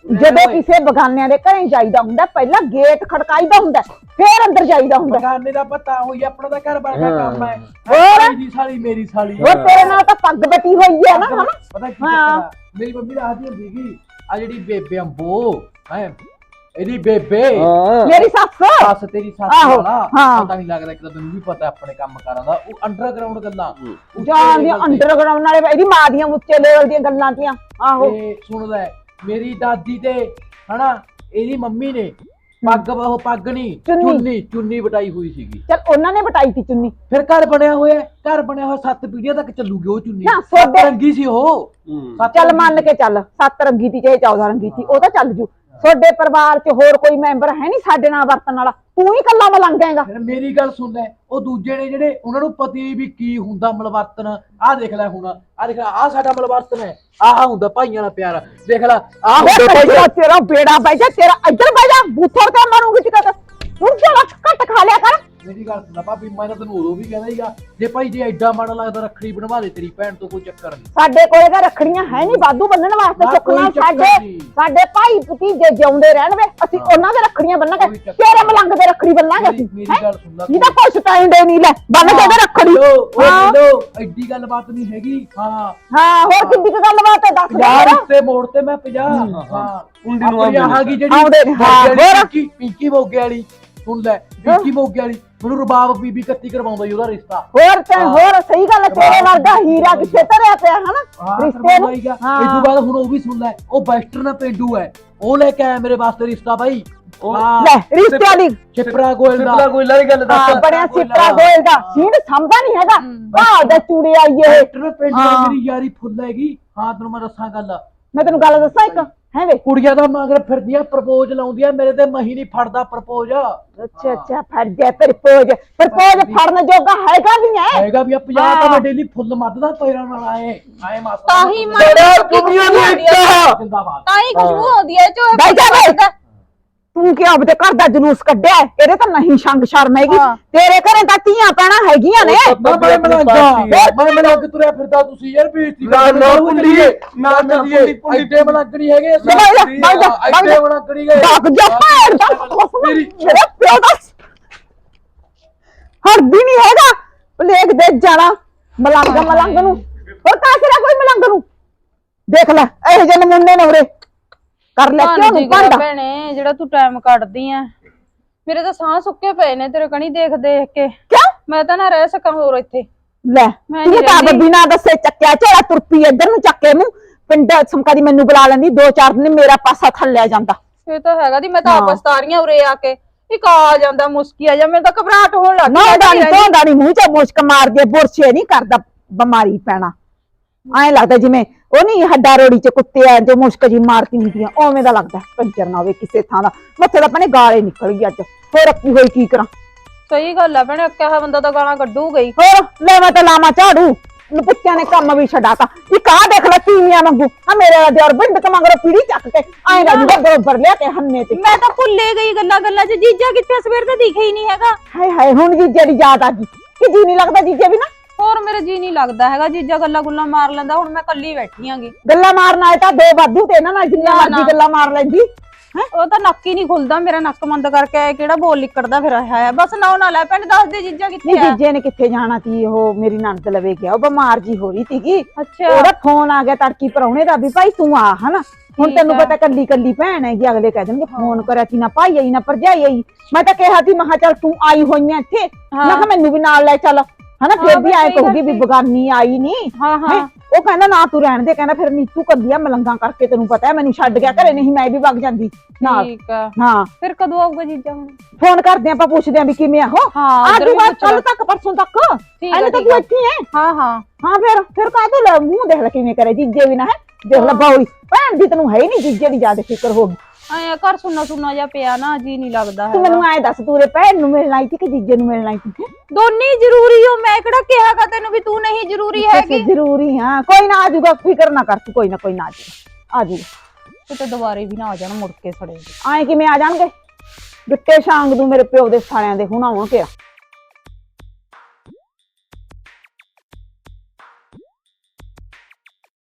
ਜਦੋਂ। ਕਿਸੇ ਬਗਾਨਿਆਂ ਦੇ ਘਰੇ ਜਾਈਦਾ ਹੁੰਦਾ ਪਹਿਲਾਂ ਗੇਟ ਖੜਕਾਈਦਾ ਹੁੰਦਾ ਫੇਰ ਅੰਦਰ ਜਾਈਦਾ ਹੁੰਦਾ ਬਗਾਨੇ ਦਾ ਪਤਾ ਹੋਈ ਆਪਣਾ ਤਾਂ ਘਰ ਬਣ ਹਾਂ। ਕੰਮ ਹੈ ਹੋਰ? ਮੇਰੀ ਸਾਲੀ ਮੇਰੀ ਸਾਲੀ ਉਹ ਤੇਰੇ ਨਾਲ ਤਾਂ ਪੱਗ ਬੱਟੀ ਹੋਈ ਹੈ ਨਾ ਹਨਾ ਪਤਾ ਕੀ ਹਾਂ। ਚੱਕਰ ਆ? ਮੇਰੀ ਮੰਮੀ ਦੱਸਦੀ ਹੁੰਦੀ ਸੀ ਆ ਜਿਹੜੀ ਬੇਬੇ ਅੰਬੋ ਹੈ ਇਹਦੀ ਬੇਬੇ ਹਾਂ ਮੇਰੀ ਸੱਸ ਸੱਸ ਤੇਰੀ ਸੱਸ ਆਹੋ, ਵਾਲਾ ਹਾਂ। ਪਤਾ ਨਹੀਂ ਲੱਗਦਾ ਕਿ ਤੈਨੂੰ ਵੀ ਪਤਾ ਆਪਣੇ ਕੰਮ ਕਾਰਾਂ ਦਾ ਉਹ ਅੰਡਰਗਰਾਉਂਡ ਗੱਲਾਂ ਉੱਚੇ ਜਾਨ ਦੀਆਂ level ਤੇ। ਅੰਡਰਗਰਾਉਂਡ ਵਾਲੇ ਇਹਦੀ ਮਾਂ ਦੀਆਂ ਉੱਚੇ ਲੈਵਲ ਦੀਆਂ ਗੱਲਾਂ ਤੀਆਂ ਆਹੋ ਤੇ ਸੁਣ ਲੈ ਮੇਰੀ ਦਾਦੀ ਤੇ ਹਨਾ? ਇਹਦੀ ਮੰਮੀ ਨੇ ਪੱਗ ਉਹ ਪੱਗ ਨਹੀਂ ਚੁੰਨੀ। ਚੁੰਨੀ ਚੁੰਨੀ ਵਟਾਈ ਹੋਈ ਸੀਗੀ। ਚਲ ਉਹਨਾਂ ਨੇ ਬਟਾਈ ਤੀ ਚੁੰਨੀ। ਫਿਰ ਘਰ ਬਣਿਆ ਹੋਇਆ ਹੈ, ਘਰ ਬਣਿਆ ਹੋਇਆ ਸੱਤ ਪੀੜ੍ਹੀਆਂ ਤੱਕ ਚੱਲੂਗੀ ਉਹ ਚੁੰਨੀ। ਨਾ, ਸੱਤ ਤੁਹਾਡੇ- ਰੰਗੀ ਸੀ ਉਹ। ਸੱਤ ਚੱਲ ਮੰਨ ਸੀ। ਕੇ ਚੱਲ ਸੱਤ ਰੰਗੀ ਤੀ ਚਾਹੇ 14 ਰੰਗੀ ਤੀ ਉਹ ਤਾਂ ਚੱਲ ਜੂ। ਤੁਹਾਡੇ ਪਰਿਵਾਰ 'ਚ ਹੋਰ ਕੋਈ ਮੈਂਬਰ ਹੈ ਨਹੀਂ ਸਾਡੇ ਨਾਲ ਵਰਤਣ ਵਾਲਾ। ਤੂੰ ਹੀ ਕੱਲਾ ਮਲੰਗ ਹੈਗਾ ਫਿਰ ਮੇਰੀ ਗੱਲ ਸੁਣ ਲੈ ਉਹ ਦੂਜੇ ਨੇ ਜਿਹੜੇ ਉਹਨਾਂ ਨੂੰ ਪਤਾ ਵੀ ਕੀ ਹੁੰਦਾ ਮਲਵਰਤਨ ਆਹ ਦੇਖ ਲੈ ਹੁਣ ਆਹ ਦੇਖ ਲੈ ਆਹ ਸਾਡਾ ਮਲਵਰਤਨ ਹੈ ਆਹ ਹੁੰਦਾ ਭਾਈਆਂ ਦਾ ਪਿਆਰ ਦੇਖ ਲੈ ਆਹ ਹੁੰਦਾ ਭਾਈਆਂ ਤੇਰਾ ਬੇੜਾ ਬਹਿ ਜਾ ਤੇਰਾ ਇੱਧਰ ਬਹਿ ਜਾ ਬੂਥੋਂ ਤੇ ਮਾਰੂੰਗੀ ਟਿਕਟ ਹੁਣ ਜਿਹੜਾ ਘੱਟ ਖਾ ਲਿਆ ਕਰ। ਮੇਰੀ ਗੱਲ ਸੁਣ ਭਾਬੀ ਮੈਂ ਤਾਂ ਤੈਨੂੰ ਉਦੋਂ ਵੀ ਕਹਿੰਦਾ ਹੀਗਾ ਜੇ ਭਾਈ ਜੇ ਐਡਾ ਮਾੜਾ ਲੱਗਦਾ ਰੱਖੜੀ ਬਣਵਾ ਦੇ ਤੇਰੀ ਭੈਣ ਤੋਂ ਕੋਈ ਚੱਕਰ ਨਹੀਂ। ਸਾਡੇ ਕੋਲੇ ਤਾਂ ਰੱਖੜੀਆਂ ਹੈ ਨਹੀਂ ਵਾਧੂ ਬੰਨਣ ਵਾਸਤੇ ਨਾ, ਚੁੱਕਣਾ ਕੋਈ ਚੱਕਰ ਸਾਡੇ ਨਹੀਂ। ਸਾਡੇ ਭਾਈ ਭਤੀਜੇ ਜਿਉਂਦੇ ਰਹਿਣਗੇ ਅਸੀਂ ਉਹਨਾਂ ਦੇ ਰੱਖੜੀਆਂ ਬੰਨਾਂਗੇ ਕੋਈ ਚੱਕਰ ਤੇਰੇ ਮਲੰਗ ਦੇ ਰੱਖੜੀ ਬੰਨਾਂਗੇ ਮੇਰੀ ਅਸੀਂ ਮੇਰੀ ਹੈਂ? ਗੱਲ ਸੁਣ ਲੈ ਇਹਦਾ ਕੁਛ ਟਾਈਮ ਦੇ ਨਹੀਂ ਲੈ ਬੰਨ ਕੇ ਦੇ ਰੱਖੜੀ। ਲੋ ਓਏ ਹਾਂ। ਲੋ ਐਡੀ ਗੱਲ ਬਾਤ ਨਹੀਂ ਹੈਗੀ। ਹਾਂ। ਹਾਂ ਹੋਰ ਕਿੰਨੀ ਕੁ ਗੱਲਬਾਤ ਹੈ ਦੱਸ ਦੇ ਯਾਰ ਯਾਰ। ਉੱਤੇ ਮੋੜ ਤੇ ਮੈਂ 50 ਹਾਂ ਕੁੰਡੀ ਨੂੰ ਆਪਣੀ ਆਉਂਦੀ ਆਹ ਗੀ ਜਿਹੜੀ ਆਉਂਦੇ ਨੇ, ਹਾਂ, ਹੋਰ? ਪਿੰਕੀ ਪਿੰਕੀ ਮੋਗੇ ਵਾਲੀ। ਸੁਣ ਲੈ ਪਿੰਕੀ ਮੋਗੇ ਵਾਲੀ ਮੈਨੂੰ ਰਬਾਬ ਬੀਬੀ ਕੱਤੀ ਕਰਵਾਉਂਦਾ ਜੀ ਉਹਦਾ ਰਿਸ਼ਤਾ। ਹੋਰ ਤੇ। ਹੋਰ ਸਹੀ ਗੱਲ ਹੈ, ਤੇਰੇ ਵਰਗਾ ਹੀਰਾ ਕਿੱਥੇ ਧਰਿਆ ਪਿਆ ਹਨਾ? ਰਿਸ਼ਤੇ ਨੂੰ। ਇਸ ਤੋਂ ਬਾਅਦ ਹੁਣ ਉਹ ਵੀ ਸੁਣ ਲੈ ਉਹ ਵੈਸਟਰਨ ਪਿੰਡੂ ਹੈ। ਉਹ ਲੈ ਕੇ ਆਇਆ ਮੇਰੇ ਵਾਸਤੇ ਰਿਸ਼ਤਾ ਹਾਂ। ਲੈ ਰਿਸ਼ਤੇ ਵਾਲੀ। ਚਿਪਰਾ ਗੋਇਲ ਦਾ। ਸਿੱਧਾ ਕੋਈ ਲਾਈ ਗੱਲ ਹਾਂ ਦੱਸ। ਸਿੱਟਾ ਲਾ। ਗੋਇਲ ਦਾ। ਸੀਂਡ ਸੰਭਾ ਨਹੀਂ ਹੈਗਾ। ਭਾਲ ਦੇ ਚੂੜੇ ਆਈਏ ਵੈਸਟਰਨ ਪਿੰਡ ਹਾਂ। ਮੇਰੀ ਯਾਰੀ ਫੁੱਲ ਹੈਗੀ। ਹਾਂ ਤੈਨੂੰ ਮੈਂ ਦੱਸਾਂ ਗੱਲ। ਮੈਂ ਤੈਨੂੰ ਗੱਲ ਦੱਸਾਂ ਇੱਕ। ਹੈ ਵੇ? ਕੁੜੀਆਂ ਦਾ ਮਗਰ ਫਿਰਦੀਆਂ ਪ੍ਰਪੋਜ਼ ਲਾਉਂਦੀਆਂ ਮੇਰੇ ਤੇ ਮਹੀ ਨਹੀਂ ਫੜਦਾ ਪ੍ਰਪੋਜ਼। ਅੱਛਾ ਅੱਛਾ ਫੜ ਜਾ ਪ੍ਰਪੋਜ਼। ਪ੍ਰਪੋਜ਼ ਫੜਨ ਜੋਗਾ ਹੈਗਾ ਵੀ ਹੈ? ਹੈਗਾ ਵੀ ਆ 50 ਤਾਂ ਮੈਂ ਡੇਲੀ ਫੁੱਲ ਮੱਧਦਾ ਪੈਰਾਂ ਨਾਲ ਆਏ ਆਏ ਮਾਸਾ। ਤਾਂ ਹੀ ਮੈਂ ਦੁਨੀਆ ਦੀ ਇੱਕ। ਜਿੰਦਾਬਾਦ। ਤਾਂ ਹੀ ਖੁਸ਼ਬੂ ਆਉਂਦੀ ਹੈ ਜਾ ਬਹਿ। ਤੂੰ ਕਿ ਆਪਦੇ ਘਰ ਦਾ ਜਲੂਸ ਕੱਢਿਆ ਹੈ? ਇਹਦੇ ਤਾਂ ਨਹੀਂ ਸ਼ੰਗ ਸ਼ਰਮ ਹੈਗੀ। ਹਾਂ। ਤੇਰੇ ਘਰੇ ਤਾਂ ਧੀਆਂ ਪੈਣਾ ਹੈਗੀਆਂ ਨੇ। ਮੈਂ ਮੈਂ ਮਲੰਗਾ ਮੈਂ ਮਲੰਗ ਤੁਰਿਆ ਫਿਰਦਾ ਤੁਸੀਂ ਯਾਰ ਬੇਇੱਜ਼ਤੀ ਨਾ, ਨਾ, ਭੁੱਲੀਏ, ਨਾ, ਨਾ, ਚੱਲੀਏ ਭੁੱਲੀ, ਭੁੱਲੀ। ਐਡੇ ਮਲੰਗਣੀ ਹੈਗੇ। ਅਸੀਂ। ਬਹਿ ਜਾ, ਬਹਿ ਜਾ, ਬਹਿ ਐਡੇ ਜਾ। ਮਲੰਗਣੀ ਗਏ ਡੱਕ ਜਾ ਭੈਣ ਦਾ ਖਸਮ ਮੇਰੀ ਮੇਰੇ ਪਿਓ ਦਾ ਹਰਦੀ ਨਹੀਂ ਹੈਗਾ। ਪਲੇਗ ਦੇ ਜਾਣਾ। ਮਲੰਗ ਮਲੰਗ ਨੂੰ। ਹੋਰ ਕਾਸਰਾ ਕੋਈ ਮਲੰਗ ਨੂੰ? ਦੇਖ ਲੈ ਇਹ ਜਿਹੇ ਨਮੂਨੇ ਨੇ ਉਰੇ। ਕਰ ਲੈ ਕਿਉਂ ਨੂੰ ਭਾਂਡਾ। ਭੈਣੇ ਜਿਹੜਾ ਤੂੰ ਟਾਈਮ ਕੱਢਦੀ ਐ। ਮੇਰੇ ਤਾਂ ਸਾਹ ਸੁੱਕੇ ਪਏ ਨੇ ਤੇਰੇ ਕਣੀ ਦੇਖ ਦੇਖ ਕੇ। ਕਿਉਂ? ਮੈਂ ਤਾਂ ਨਾ ਰਹਿ ਸਕਾਂ ਹੋਰ ਇੱਥੇ। ਲੈ ਮੈਂ ਤੂੰ ਨੀ ਤਾਂ। ਬਿਨਾ ਦੱਸੇ ਚੱਕਿਆ ਝੋਲਾ ਤੁਰਪੀ ਇੱਧਰ ਨੂੰ ਚੱਕੇ ਮੂੰਹ। ਪਿੰਡ ਸਮਕਾ ਦੀ ਮੈਨੂੰ ਬੁਲਾ ਲੈਂਦੀ ਦੋ ਚਾਰ ਦਿਨ ਮੇਰਾ ਪਾਸਾ ਥੱਲਿਆ ਜਾਂਦਾ। ਇਹ ਤਾਂ ਹੈਗਾ ਦੀ ਮੈਂ ਤਾਂ। ਆਪਸ ਤਾਰੀਆਂ ਉਰੇ ਆ ਕੇ ਇੱਕ ਆ ਜਾਂਦਾ ਮੁਸਕੀ ਆ ਜਾ ਮੈਨੂੰ ਤਾਂ ਘਬਰਾਹਟ ਹੋਣ ਲੱਗ ਨਾ ਗਈ ਦਾਣੀ ਧੋਂਦਾ ਨਹੀਂ ਮੂੰਹ ਚ ਮੁਸ਼ਕ ਮਾਰਦੀ ਬੁਰਸ਼ੇ ਨਹੀਂ ਕਰਦਾ ਬਿਮਾਰੀ ਪੈਣਾ। ਐਂ ਲੱਗਦਾ ਜਿਵੇਂ ਉਹ ਨਹੀਂ ਹੱਡਾ ਰੋੜੀ ਚ ਕੁੱਤੇ ਆ ਜੋ ਮੁਸ਼ਕ ਜੀ ਮਾਰਤੀ ਹੁੰਦੀਆਂ ਉਵੇਂ ਦਾ ਲੱਗਦਾ ਕੰਜਰ ਨਾ ਹੋਵੇ ਕਿਸੇ ਥਾਂ ਦਾ। ਮੱਥੇ ਦਾ ਪਣੇ ਗਾਲੇ ਨਿਕਲ ਗਈ ਅੱਜ। ਹੋਰ ਅੱਕੀ ਹੋਈ ਕੀ ਕਰਾਂ? ਸਹੀ ਗੱਲ ਆ ਭੈਣੇ ਕਿਹਾ ਬੰਦਾ ਤਾਂ ਗਾਲਾਂ ਕੱਢੂ ਗਈ। ਹੋਰ ਲੈ ਮੈਂ ਤਾਂ ਲਾਵਾਂ ਝਾੜੂ। ਨਪੁੱਤਿਆਂ ਨੇ ਕੰਮ ਵੀ ਛਡਾਤਾ ਇੱਕ ਆ ਦੇਖ ਲੈ ਤੀਵੀਆਂ ਵਾਂਗੂ। ਆ ਮੇਰੇ ਵਾਲਾ ਦਿਓਰ ਬਿੰਦ ਕਮੰਗਰੋ ਪੀੜੀ ਚੱਕ ਕੇ ਐਂ ਰਾਜੂਗਾ ਬਰੋਬਰ ਲਿਆ ਕੇ ਹੰਨੇ ਤੇ। ਮੈਂ ਤਾਂ ਭੁੱਲੇ ਗਈ ਗੱਲਾਂ ਗੱਲਾਂ ਚ। ਜੀਜਾ ਕਿੱਥੇ ਸਵੇਰ ਦਾ ਦਿਖਿਆ ਹੀ ਨਹੀਂ ਹੈਗਾ। ਹਾਏ ਹਾਏ ਹੁਣ ਜੀਜੇ ਦੀ ਯਾਦ ਆ ਗਈ। ਕਿ ਜੀ ਨਹੀਂ ਲੱਗਦਾ ਜੀਜੇ ਵੀ ਨਾ ਹੋਰ ਮੇਰੇ ਜੀ ਨਹੀਂ ਲੱਗਦਾ ਹੈਗਾ ਜੀਜਾ ਗੱਲਾਂ ਗੁੱਲਾਂ ਮਾਰ ਲੈਂਦਾ ਹੁਣ ਮੈਂ ਕੱਲੀ ਬੈਠੀ ਆਂਗੀ। ਗੱਲਾਂ ਮਾਰਨ ਆਏ ਤਾਂ ਦੋ ਵਾਧੂ ਤੇ ਇਹਨਾਂ ਨਾਲ ਜਿੰਨੀਆਂ ਮਰਜ਼ੀ। ਗੱਲਾਂ ਮਾਰ ਲੈਂਦੀ। ਹੈ? ਉਹ ਤਾਂ ਨੱਕ ਹੀ ਨਹੀਂ ਖੁੱਲਦਾ ਮੇਰਾ ਨੱਕ ਬੰਦ ਕਰਕੇ ਆਏ ਕਿਹੜਾ ਬੋਲ ਨਿਕੜਦਾ ਫਿਰ ਆਇਆ ਬਸ ਨਾ ਉਹ ਨਾ ਲੈ ਭੈਣੇ ਦੱਸ ਦੇ ਜੀਜਾ ਕਿੱਥੇ ਨਹੀਂ ਆ? ਜੀਜੇ ਨੇ ਕਿੱਥੇ ਜਾਣਾ ਤੀ ਉਹ ਮੇਰੀ ਨਣਦ ਲਵੇ ਗਿਆ ਉਹ ਬਿਮਾਰ ਜੀ ਹੋ ਰਹੀ ਸੀਗੀ। ਅੱਛਾ। ਉਹਦਾ ਫੋਨ ਆ ਗਿਆ ਤੜਕੀ ਪਰੌਣੇ ਦਾ ਵੀ ਭਾਈ ਤੂੰ ਆ ਹਨਾ? ਹੁਣ ਠੀਕ ਤੈਨੂੰ ਆ। ਪਤਾ ਕੱਲੀ ਕੱਲੀ ਭੈਣ ਹੈਗੀ ਅਗਲੇ ਕਹਿ ਦੇਣਗੇ ਫੋਨ ਕਰਿਆ ਤੀ ਨਾ ਭਾਈ ਆਈ ਨਾ ਭਰਜਾਈ ਆਈ। ਮੈਂ ਤਾਂ ਕਿਹਾ ਤੀ ਮਹਾ ਚੱਲ ਤੂੰ ਆਈ ਹੋਈ ਐ ਇੱਥੇ। ਮੈਂ ਕਿਹਾ ਮੈਨੂੰ ਵੀ ਨਾਲ ਲੈ ਚੱਲ। ਹਨਾ ਫਿਰ ਵੀ ਐ ਗੱਲ ਕਹੂਗੀ ਵੀ। ਬਗਾਨੀ ਆਈ ਨਹੀਂ। ਹਾਂ ਹਾਂ? ਉਹ ਕਹਿੰਦਾ ਨਾ ਤੂੰ ਰਹਿਣ ਦੇ। ਕਹਿੰਦਾ ਫਿਰ ਨੀਤੂ ਕੱਲੀਆ ਮਲੰਗਾ ਕਰਕੇ ਤੈਨੂੰ ਪਤਾ ਹੈ ਮੈਨੂੰ ਛੱਡ ਗਿਆ ਘਰੇ ਨਹੀਂ ਮੈਂ ਵੀ ਵਗ ਜਾਂਦੀ। ਨਾਲ ਠੀਕ ਆ। ਹਾਂ। ਫਿਰ ਕਦੋਂ ਆਊਗਾ ਜੀਜਾ ਹੁਣ? ਫੋਨ ਕਰਦੇ ਆਪਾਂ ਪੁੱਛਦੇ ਆਂ ਵੀ ਕਿਵੇਂ ਆ ਉਹ। ਹਾਂ ਆ ਉੱਧਰ ਵੀ ਜੂਗਾ। ਕੱਲ ਤੱਕ ਪਰਸੋਂ ਤੱਕ। ਠੀਕ ਆ ਐਨੇ ਤਾਂ ਠੀਕ ਆ। ਇੱਥੇ ਹੈ ਹਾਂ। ਹਾਂ ਹਾਂ। ਫਿਰ ਫਿਰ ਕਾਹ ਤੂੰ ਲੈ ਮੂੰਹ ਦੇਖ ਲੈ ਕਿਵੇਂ ਕਰੇ ਜੀਜੇ ਵੀ ਨਾ ਹੈ। ਦੇਖ ਲੈ ਬੌਲੀ ਭੈਣ ਦੀ ਤੈਨੂੰ ਹੈ ਹੀ ਨਹੀਂ ਜੀਜੇ ਦੀ ਜ਼ਿਆਦਾ ਫਿਕਰ ਹੋ ਗਈ। ਐ ਘਰ ਸੁਣਨਾ ਸੁਣਨਾ ਜਿਹਾ ਪਿਆ ਨਾ ਜੀ ਨਹੀਂ ਲੱਗਦਾ ਤੂੰ ਮੈਨੂੰ ਐਂ ਦੱਸ ਤੂੰ ਰੇ ਭੈਣ ਨੂੰ ਮਿਲਣਾ ਸੀ ਕਿ ਜੀਜੇ ਨੂੰ ਮਿਲਣਾ ਸੀ ਦੋਨੇ ਜ਼ਰੂਰੀ ਹੋ ਮੈਂ ਕਿਹੜਾ ਕਿਹਾਗਾ ਤੈਨੂੰ ਵੀ ਤੂੰ ਨਹੀਂ ਜ਼ਰੂਰੀ ਹੈਗੀ? ਜ਼ਰੂਰੀ ਹਾਂ ਕੋਈ ਨਾ ਆ ਜਾਊਗਾ ਫਿਕਰ ਨਾ ਕਰ ਤੂੰ ਕੋਈ ਨਾ ਕੋਈ ਨਾ ਆ ਜਾਊਗਾ ਆ ਜਾਊਗਾ ਕਿਤੇ ਦੁਬਾਰੇ ਵੀ ਨਾ ਆ ਜਾਣ ਮੁੜ ਕੇ ਸੜੇ। ਐਂ ਕਿਵੇਂ ਆ ਜਾਣਗੇ? ਗਿੱਟੇ ਛਾਂਗ ਦੂੰ ਮੇਰੇ ਪਿਓ ਦੇ ਸਾਲਿਆਂ ਦੇ ਹੁਣ ਆਉਣ ਕੇ